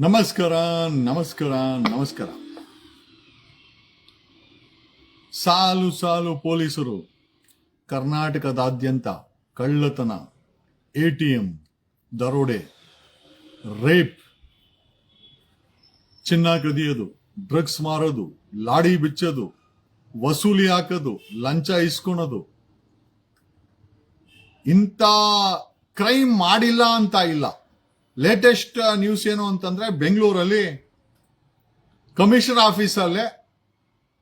ನಮಸ್ಕಾರ ನಮಸ್ಕಾರ ನಮಸ್ಕಾರ. ಸಾಲು ಸಾಲು ಪೊಲೀಸರು ಕರ್ನಾಟಕದಾದ್ಯಂತ ಕಳ್ಳತನ, ಎ ಟಿ ಎಂ, ದರೋಡೆ, ರೇಪ್, ಚಿನ್ನ ಕದಿಯೋದು, ಡ್ರಗ್ಸ್ ಮಾರೋದು, ಲಾಡಿ ಬಿಚ್ಚೋದು, ವಸೂಲಿ ಹಾಕೋದು, ಲಂಚ ಇಸ್ಕೊಳೋದು. ಇಂಥ ಕ್ರೈಮ್ ಮಾಡಿಲ್ಲ ಅಂತ ಇಲ್ಲ. ಲೇಟೆಸ್ಟ್ ನ್ಯೂಸ್ ಏನು ಅಂತಂದ್ರೆ ಬೆಂಗಳೂರಲ್ಲಿ ಕಮಿಷನರ್ ಆಫೀಸಲ್ಲೇ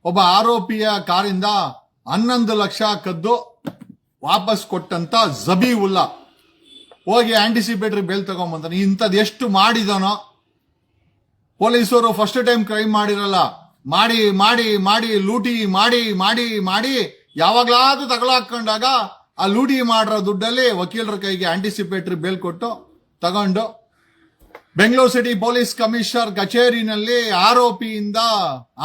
ಒಬ್ಬ ಆರೋಪಿಯ ಕಾರಿಂದ ಹನ್ನೊಂದು ಲಕ್ಷ ಕದ್ದು ವಾಪಸ್ ಕೊಟ್ಟಂತ ಜಬಿ ಉಲ್ಲಾ ಹೋಗಿ ಆಂಟಿಸಿಪೇಟರಿ ಬೇಲ್ ತಗೊಂಬಂತಾನೆ ಇಂಥದ್ದು ಎಷ್ಟು ಮಾಡಿದಾನೋ, ಪೊಲೀಸರು ಫಸ್ಟ್ ಟೈಮ್ ಕ್ರೈಮ್ ಮಾಡಿರಲ್ಲ. ಮಾಡಿ ಮಾಡಿ ಮಾಡಿ, ಲೂಟಿ ಮಾಡಿ ಮಾಡಿ ಮಾಡಿ ಯಾವಾಗ್ಲಾದ್ರೂ ತಗೊಳಾಕೊಂಡಾಗ ಆ ಲೂಟಿ ಮಾಡಿರೋ ದುಡ್ಡಲ್ಲಿ ವಕೀಲರ ಕೈಗೆ ಆಂಟಿಸಿಪೇಟರಿ ಬೇಲ್ ಕೊಟ್ಟು ತಗೊಂಡು ಬೆಂಗಳೂರು ಸಿಟಿ ಪೊಲೀಸ್ ಕಮಿಷನರ್ ಕಚೇರಿನಲ್ಲಿ ಆರೋಪಿಯಿಂದ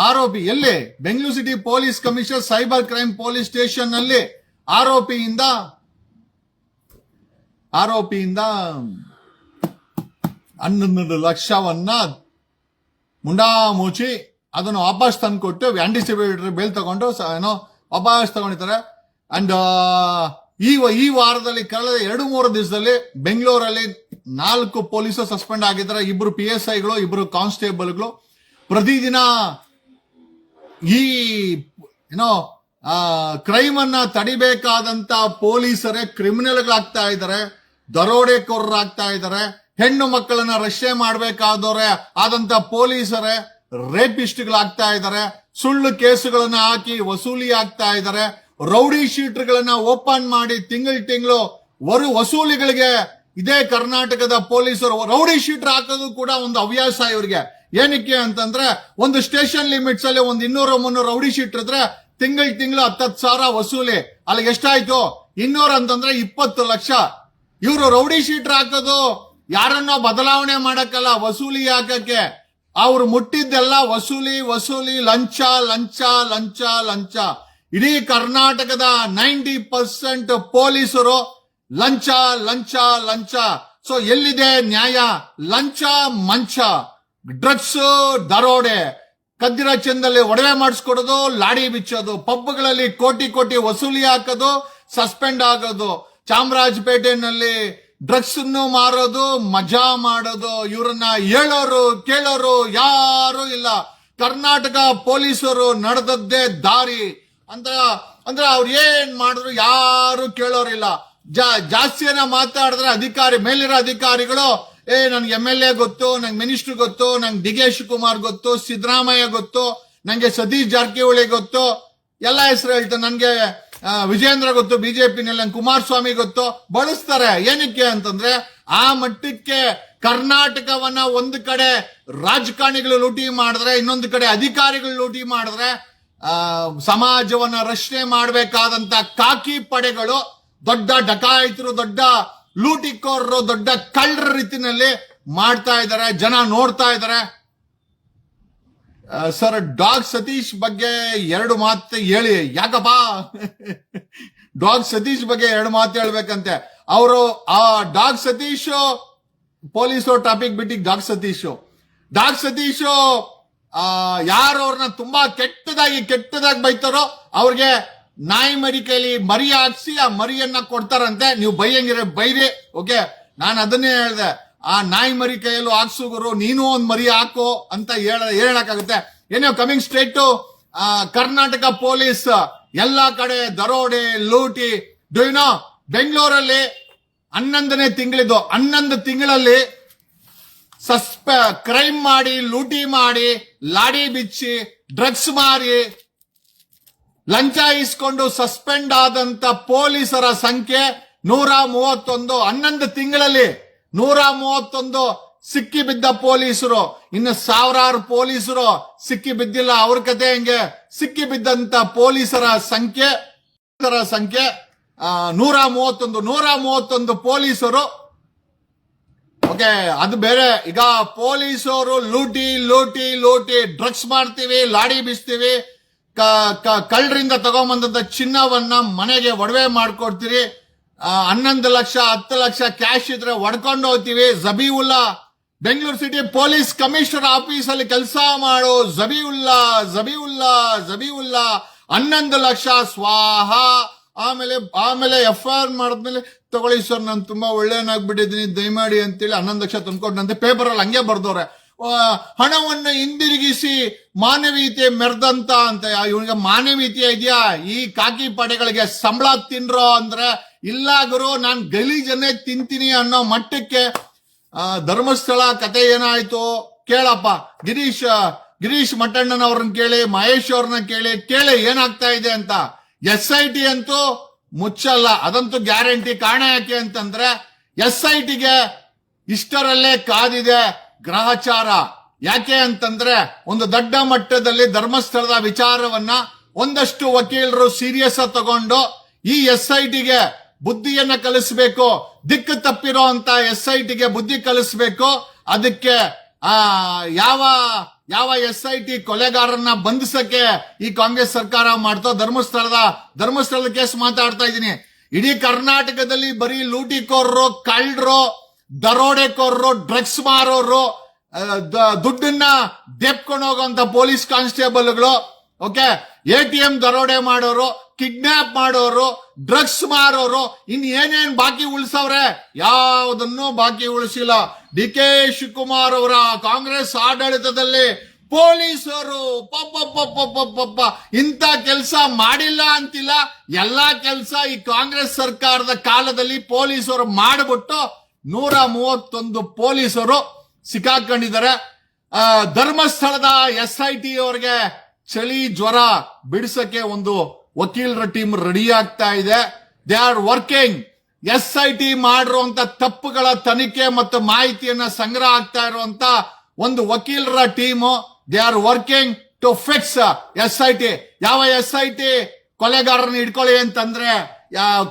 ಆರೋಪಿ, ಎಲ್ಲಿ? Bengaluru city police commissioner cyber crime police ಸ್ಟೇಷನ್ನಲ್ಲಿ ಆರೋಪಿಯಿಂದ ಆರೋಪಿಯಿಂದ ಹನ್ನೊಂದು ಲಕ್ಷವನ್ನ ಮುಂಡಾ ಮುಚ್ಚಿ ಅದನ್ನು ವಾಪಸ್ ತಂದು ಕೊಟ್ಟು ಆಂಟಿಸಿಪೇಟರಿ ಬೇಲ್ ತಗೊಂಡು ಏನೋ ವಾಪಸ್ ತಗೊಂಡಿದ್ದಾರೆ. ಅಂಡ್ ಈ ಈ ವಾರದಲ್ಲಿ ಕಳೆದ ಎರಡು ಮೂರು ದಿವಸದಲ್ಲಿ ಬೆಂಗಳೂರಲ್ಲಿ ನಾಲ್ಕು ಪೊಲೀಸರು ಸಸ್ಪೆಂಡ್ ಆಗಿದ್ದಾರೆ. ಇಬ್ರು ಪಿ ಎಸ್ ಐಗಳು ಇಬ್ರು ಕಾನ್ಸ್ಟೇಬಲ್ಗಳು. ಪ್ರತಿದಿನ ಈ, ಏನೋ ಕ್ರೈಮ್ ಅನ್ನ ತಡಿಬೇಕಾದಂತ ಪೊಲೀಸರೇ ಕ್ರಿಮಿನಲ್ಗಳಾಗ್ತಾ ಇದ್ದಾರೆ. ದರೋಡೆಕೋರರಾಗ್ತಾ ಇದ್ದಾರೆ. ಹೆಣ್ಣು ಮಕ್ಕಳನ್ನ ರಕ್ಷಣೆ ಮಾಡಬೇಕಾದವ್ರೆ ಆದಂತ ಪೊಲೀಸರೇ ರೇಪಿಸ್ಟ್ಗಳಾಗ್ತಾ ಇದ್ದಾರೆ. ಸುಳ್ಳು ಕೇಸುಗಳನ್ನ ಹಾಕಿ ವಸೂಲಿ ಆಗ್ತಾ ಇದ್ದಾರೆ. ರೌಡಿ ಶೀಟ್ಗಳನ್ನ ಓಪನ್ ಮಾಡಿ ತಿಂಗಳು ತಿಂಗಳು ವರು, ವಸೂಲಿಗಳಿಗೆ ಇದೇ ಕರ್ನಾಟಕದ ಪೊಲೀಸರು ರೌಡಿ ಶೀಟರ್ ಹಾಕೋದು ಕೂಡ ಒಂದು ಹವ್ಯಾಸ ಇವರಿಗೆ. ಏನಕ್ಕೆ ಅಂತಂದ್ರೆ ಒಂದು ಸ್ಟೇಷನ್ ಲಿಮಿಟ್ಸ್ ಅಲ್ಲಿ ಒಂದು ಇನ್ನೂರ ಮುನ್ನೂರು ರೌಡಿ ಶೀಟ್ ಇದ್ರೆ ತಿಂಗಳ ತಿಂಗಳು ಹತ್ತತ್ತು ಸಾವಿರ ವಸೂಲಿ. ಅಲ್ಲಿಗೆ ಎಷ್ಟಾಯ್ತು? ಇನ್ನೂರ ಅಂತಂದ್ರೆ ಇಪ್ಪತ್ತು ಲಕ್ಷ. ಇವರು ರೌಡಿ ಶೀಟರ್ ಹಾಕೋದು ಯಾರನ್ನೋ ಬದಲಾವಣೆ ಮಾಡಕ್ಕಲ್ಲ, ವಸೂಲಿ ಹಾಕಕ್ಕೆ. ಅವ್ರು ಮುಟ್ಟಿದ್ದೆಲ್ಲ ವಸೂಲಿ ವಸೂಲಿ, ಲಂಚ ಲಂಚ ಲಂಚ ಲಂಚ. ಇಡೀ ಕರ್ನಾಟಕದ ನೈಂಟಿ ಪರ್ಸೆಂಟ್ ಪೊಲೀಸರು ಲಂಚ ಲಂಚ ಲಂಚ. ಸೊ ಎಲ್ಲಿದೆ ನ್ಯಾಯ? ಲಂಚ, ಮಂಚ. ಡ್ರಗ್ಸ್ ದರೋಡೆ. ಕದ್ದಿರ ಚಂದಲ್ಲಿ ಒಡವೆ ಮಾಡಿಸ್ಕೊಡೋದು, ಲಾಡಿ ಬಿಚ್ಚೋದು, ಪಬ್ಗಳಲ್ಲಿ ಕೋಟಿ ಕೋಟಿ ವಸೂಲಿ ಹಾಕೋದು, ಸಸ್ಪೆಂಡ್ ಆಗೋದು. ಚಾಮರಾಜಪೇಟೆನಲ್ಲಿ ಡ್ರಗ್ಸ್ ಮಾರೋದು, ಮಜಾ ಮಾಡೋದು. ಇವರನ್ನ ಹೇಳೋರು, ಕೇಳೋರು ಯಾರು ಇಲ್ಲ. ಕರ್ನಾಟಕ ಪೊಲೀಸರು ನಡೆದದ್ದೇ ದಾರಿ. ಅಂತ ಅಂದ್ರೆ ಅವ್ರು ಏನ್ ಮಾಡಿದ್ರು ಯಾರು ಕೇಳೋರಿಲ್ಲ. ಜಾ- ಜಾಸ್ತಿಯನ್ನ ಮಾತಾಡಿದ್ರೆ ಅಧಿಕಾರಿ, ಮೇಲಿರೋ ಅಧಿಕಾರಿಗಳು, ಏ, ನನ್ಗೆ ಎಂ ಎಲ್ ಎ ಗೊತ್ತು, ನಂಗೆ ಮಿನಿಸ್ಟರ್ ಗೊತ್ತು, ನಂಗೆ ಡಿ ಕೆ ಗೊತ್ತು, ಸಿದ್ದರಾಮಯ್ಯ ಗೊತ್ತು, ನಂಗೆ ಸತೀಶ್ ಜಾರಕಿಹೊಳಿ ಗೊತ್ತು, ಎಲ್ಲ ಹೆಸರು ಹೇಳ್ತಾರೆ. ನನ್ಗೆ ವಿಜೇಂದ್ರ ಗೊತ್ತು, ಬಿಜೆಪಿನಲ್ಲಿ ನಂಗೆ ಕುಮಾರಸ್ವಾಮಿ ಗೊತ್ತು, ಬಳಸ್ತಾರೆ. ಏನಕ್ಕೆ ಅಂತಂದ್ರೆ, ಆ ಮಟ್ಟಕ್ಕೆ ಕರ್ನಾಟಕವನ್ನ ಒಂದು ಕಡೆ ರಾಜಕಾರಣಿಗಳು ಲೂಟಿ ಮಾಡಿದ್ರೆ, ಇನ್ನೊಂದು ಕಡೆ ಅಧಿಕಾರಿಗಳು ಲೂಟಿ ಮಾಡಿದ್ರೆ ಸಮಾಜವನ್ನ ರಕ್ಷಣೆ ಮಾಡಬೇಕಾದಂತ ಕಾಕಿ ಪಡೆಗಳು ದೊಡ್ಡ ಡಕಾಯಿತರು, ದೊಡ್ಡ ಲೂಟಿಕೋರರು, ದೊಡ್ಡ ಕಳ್ಳರ ರೀತಿನಲ್ಲಿ ಮಾಡ್ತಾ ಇದ್ದಾರೆ, ಜನ ನೋಡ್ತಾ ಇದ್ದಾರೆ. ಸರ್, ಡಾಗ್ ಸತೀಶ್ ಬಗ್ಗೆ ಎರಡು ಮಾತು ಹೇಳಿ, ಯಾಕಪ್ಪ? ಡಾಗ್ ಸತೀಶ್ ಬಗ್ಗೆ ಎರಡು ಮಾತು ಹೇಳ್ಬೇಕಂತೆ. ಅವರು, ಆ, ಡಾಗ್ ಸತೀಶ್, ಪೊಲೀಸ್ ಟಾಪಿಕ್ ಬಿಟ್ಟಿಗೆ ಡಾಗ್ ಸತೀಶ್. ಡಾಗ್ ಸತೀಶ್ ಯಾರು ಅವ್ರನ್ನ ತುಂಬಾ ಕೆಟ್ಟದಾಗಿ ಕೆಟ್ಟದಾಗಿ ಬೈತಾರೋ ಅವ್ರಿಗೆ ನಾಯಿ ಮರಿ ಕೈಲಿ ಮರಿ ಹಾಕ್ಸಿ ಆ ಮರಿಯನ್ನ ಕೊಡ್ತಾರಂತೆ. ನೀವು ಬೈಯಂಗಿರ ಬೈರಿ, ಓಕೆ? ನಾನು ಅದನ್ನೇ ಹೇಳ್ದೆ. ಆ ನಾಯಿ ಮರಿ ಕೈಯಲ್ಲೂ ಹಾಕ್ಸುಗರು ನೀನು ಒಂದ್ ಮರಿ ಹಾಕು ಅಂತ ಹೇಳ, ಹೇಳಕ್ಕಾಗುತ್ತೆ. ಏನೋ coming straight to Karnataka police ಎಲ್ಲಾ ಕಡೆ ದರೋಡೆ, ಲೂಟಿ. ಡೂನೋ ಬೆಂಗಳೂರಲ್ಲಿ ಹನ್ನೊಂದನೇ ತಿಂಗಳಿದ್ದು, ಹನ್ನೊಂದು ತಿಂಗಳಲ್ಲಿ ಸಸ್ಪೆ ಕ್ರೈಮ್ ಮಾಡಿ, ಲೂಟಿ ಮಾಡಿ, ಲಾಡಿ ಬಿಚ್ಚಿ ಡ್ರಗ್ಸ್ ಮಾರಿ ಲಂಚ ಇಸ್ಕೊಂಡು ಸಸ್ಪೆಂಡ್ ಆದಂತ ಪೊಲೀಸರ ಸಂಖ್ಯೆ ನೂರ ಮೂವತ್ತೊಂದು. ಹನ್ನೊಂದು ತಿಂಗಳಲ್ಲಿ ನೂರ ಮೂವತ್ತೊಂದು ಸಿಕ್ಕಿ ಬಿದ್ದ ಪೊಲೀಸರು. ಇನ್ನು ಸಾವಿರಾರು ಪೊಲೀಸರು ಸಿಕ್ಕಿ ಬಿದ್ದಿಲ್ಲ ಅವ್ರ ಕತೆ ಹೆಂಗೆ? ಸಿಕ್ಕಿ ಬಿದ್ದಂತ ಪೊಲೀಸರ ಸಂಖ್ಯೆ ಸಂಖ್ಯೆ ನೂರ ಮೂವತ್ತೊಂದು. ನೂರ ಮೂವತ್ತೊಂದು ಪೊಲೀಸರು. ಓಕೆ, ಅದು ಬೇರೆ. ಈಗ ಪೊಲೀಸರು ಲೂಟಿ ಲೂಟಿ ಲೂಟಿ, ಡ್ರಗ್ಸ್ ಮಾಡ್ತೀವಿ, ಲಾಡಿ ಬೀಸ್ತೀವಿ. ಕ- ಕಳ್ಳರಿಂದ ತಗೊಂಬಂದಂತ ಚಿನ್ನವನ್ನ ಮನೆಗೆ ಒಡವೆ ಮಾಡ್ಕೊಡ್ತೀರಿ. ಹನ್ನೊಂದು ಲಕ್ಷ, ಹತ್ತು ಲಕ್ಷ ಕ್ಯಾಶ್ ಇದ್ರೆ ಒಡ್ಕೊಂಡು ಹೋಗ್ತೀವಿ. Zabiulla, Bengaluru city police commissioner office ಅಲ್ಲಿ ಕೆಲಸ ಮಾಡೋ ಜಬೀವುಲ್ಲಾ ಜಬೀವುಲ್ಲಾ ಜಬೀವುಲ್ಲಾ. ಹನ್ನೊಂದು ಲಕ್ಷ, ಸ್ವಾಹ. ಆಮೇಲೆ ಆಮೇಲೆ ಎಫ್ ಐ ಆರ್ ಮಾಡಿದ್ಮೇಲೆ ತಗೊಳ್ಳಿ ಸರ್, ನಾನು ತುಂಬಾ ಒಳ್ಳೆಯನಾಗ್ಬಿಟ್ಟಿದ್ದೀನಿ ದಯಮಾಡಿ ಅಂತೇಳಿ ಹನ್ನೊಂದು ಲಕ್ಷ ತಂದ್ಕೊಟ್ಟಂತೆ ಪೇಪರ್ ಅಲ್ಲಿ ಹಂಗೆ ಬರ್ದವ್ರೆ. ಹಣವನ್ನು ಹಿಂದಿರುಗಿಸಿ ಮಾನವೀಯತೆ ಮೆರೆದಂತ ಅಂತ ಇವನಿಗೆ ಮಾನವೀಯತೆ ಇದೆಯಾ? ಈ ಕಾಕಿ ಪಡೆಗಳಿಗೆ ಸಂಬಳ ತಿನ್ರೋ ಅಂದ್ರೆ, ಇಲ್ಲ ಗುರು, ನಾನ್ ಗಲೀಜನ್ನೇ ತಿಂತೀನಿ ಅನ್ನೋ ಮಟ್ಟಕ್ಕೆ ಧರ್ಮಸ್ಥಳ ಕತೆ ಏನಾಯ್ತು? ಕೇಳಪ್ಪ. ಗಿರೀಶ್ ಗಿರೀಶ್ ಮಟ್ಟಣ್ಣನವ್ರನ್ನ ಕೇಳಿ, ಮಹೇಶ್ ಅವ್ರನ್ನ ಕೇಳಿ ಕೇಳಿ ಏನಾಗ್ತಾ ಇದೆ ಅಂತ. ಎಸ್ ಐ ಟಿ ಅಂತೂ ಮುಚ್ಚಲ್ಲ. ಅದಂತೂ ಗ್ಯಾರಂಟಿ ಕಾರಣ ಯಾಕೆ ಅಂತಂದ್ರೆ, ಎಸ್ ಐ ಟಿಗೆ ಇಷ್ಟರಲ್ಲೇ ಕಾದಿದೆ. ಗ್ರಹಚಾರ. ಯಾಕೆ ಅಂತಂದ್ರೆ ಒಂದು ದೊಡ್ಡ ಮಟ್ಟದಲ್ಲಿ ಧರ್ಮಸ್ಥಳದ ವಿಚಾರವನ್ನ ಒಂದಷ್ಟು ವಕೀಲರು ಸೀರಿಯಸ್ ತಗೊಂಡು ಈ ಎಸ್ ಐ ಟಿಗೆ ಬುದ್ಧಿಯನ್ನ ಕಲಿಸಬೇಕು, ದಿಕ್ಕು ತಪ್ಪಿರೋ ಅಂತ ಎಸ್ ಐ ಟಿಗೆ ಬುದ್ಧಿ ಕಲಿಸಬೇಕು, ಅದಕ್ಕೆ, ಆ, ಯಾವ ಯಾವ ಎಸ್ ಐ ಟಿ ಕೊಲೆಗಾರರನ್ನ ಬಂಧಿಸಕ್ಕೆ ಈ ಕಾಂಗ್ರೆಸ್ ಸರ್ಕಾರ ಮಾಡ್ತೋ ಧರ್ಮಸ್ಥಳದ ಧರ್ಮಸ್ಥಳದ ಕೇಸ್ ಮಾತಾಡ್ತಾ ಇದ್ದೀನಿ. ಇಡೀ ಕರ್ನಾಟಕದಲ್ಲಿ ಬರೀ ಲೂಟಿಕೋರರು, ಕಳ್ಳರು ದರೋಡೆಕೋರರು, ಡ್ರಗ್ಸ್ ಮಾರೋರು ದುಡ್ಡನ್ನ ದೆಪ್ಕೊಂಡು ಹೋಗುವಂತ ಪೊಲೀಸ್ ಕಾನ್ಸ್ಟೇಬಲ್ಗಳು, ಓಕೆ? ಎ ಟಿ ಎಂ ದರೋಡೆ ಮಾಡೋರು, ಕಿಡ್ನಾಪ್ ಮಾಡೋರು, ಡ್ರಗ್ಸ್ ಮಾರೋರು ಇನ್ ಏನೇನ್ ಬಾಕಿ ಉಳಿಸವ್ರೆ? ಯಾವುದನ್ನು ಬಾಕಿ ಉಳಿಸಿಲ್ಲ. ಡಿ ಕೆ ಶಿವಕುಮಾರ್ ಅವರ ಕಾಂಗ್ರೆಸ್ ಆಡಳಿತದಲ್ಲಿ ಪೊಲೀಸರು ಪಪ್ಪ ಇಂಥ ಕೆಲಸ ಮಾಡಿಲ್ಲ ಅಂತಿಲ್ಲ. ಎಲ್ಲಾ ಕೆಲಸ ಈ ಕಾಂಗ್ರೆಸ್ ಸರ್ಕಾರದ ಕಾಲದಲ್ಲಿ ಪೊಲೀಸರು ಮಾಡಿಬಿಟ್ಟು ನೂರ ಮೂವತ್ತೊಂದು ಪೊಲೀಸರು ಸಿಕ್ಕಾಕೊಂಡಿದ್ದಾರೆ. ಧರ್ಮಸ್ಥಳದ ಎಸ್ ಐ ಟಿ ಅವರಿಗೆ ಚಳಿ ಜ್ವರ ಬಿಡಿಸಕ್ಕೆ ಒಂದು ವಕೀಲರ ಟೀಮ್ ರೆಡಿ ಆಗ್ತಾ ಇದೆ. They are working S I T ಮಾಡಿರುವಂತ ತಪ್ಪುಗಳ ತನಿಖೆ ಮತ್ತು ಮಾಹಿತಿಯನ್ನ ಸಂಗ್ರಹ ಆಗ್ತಾ ಇರುವಂತ ಒಂದು ವಕೀಲರ team they are working to fix S I T ಯಾವ ಎಸ್ ಐ ಟಿ ಕೊಲೆಗಾರರನ್ನ ಇಟ್ಕೊಳ್ಳಿ ಅಂತಂದ್ರೆ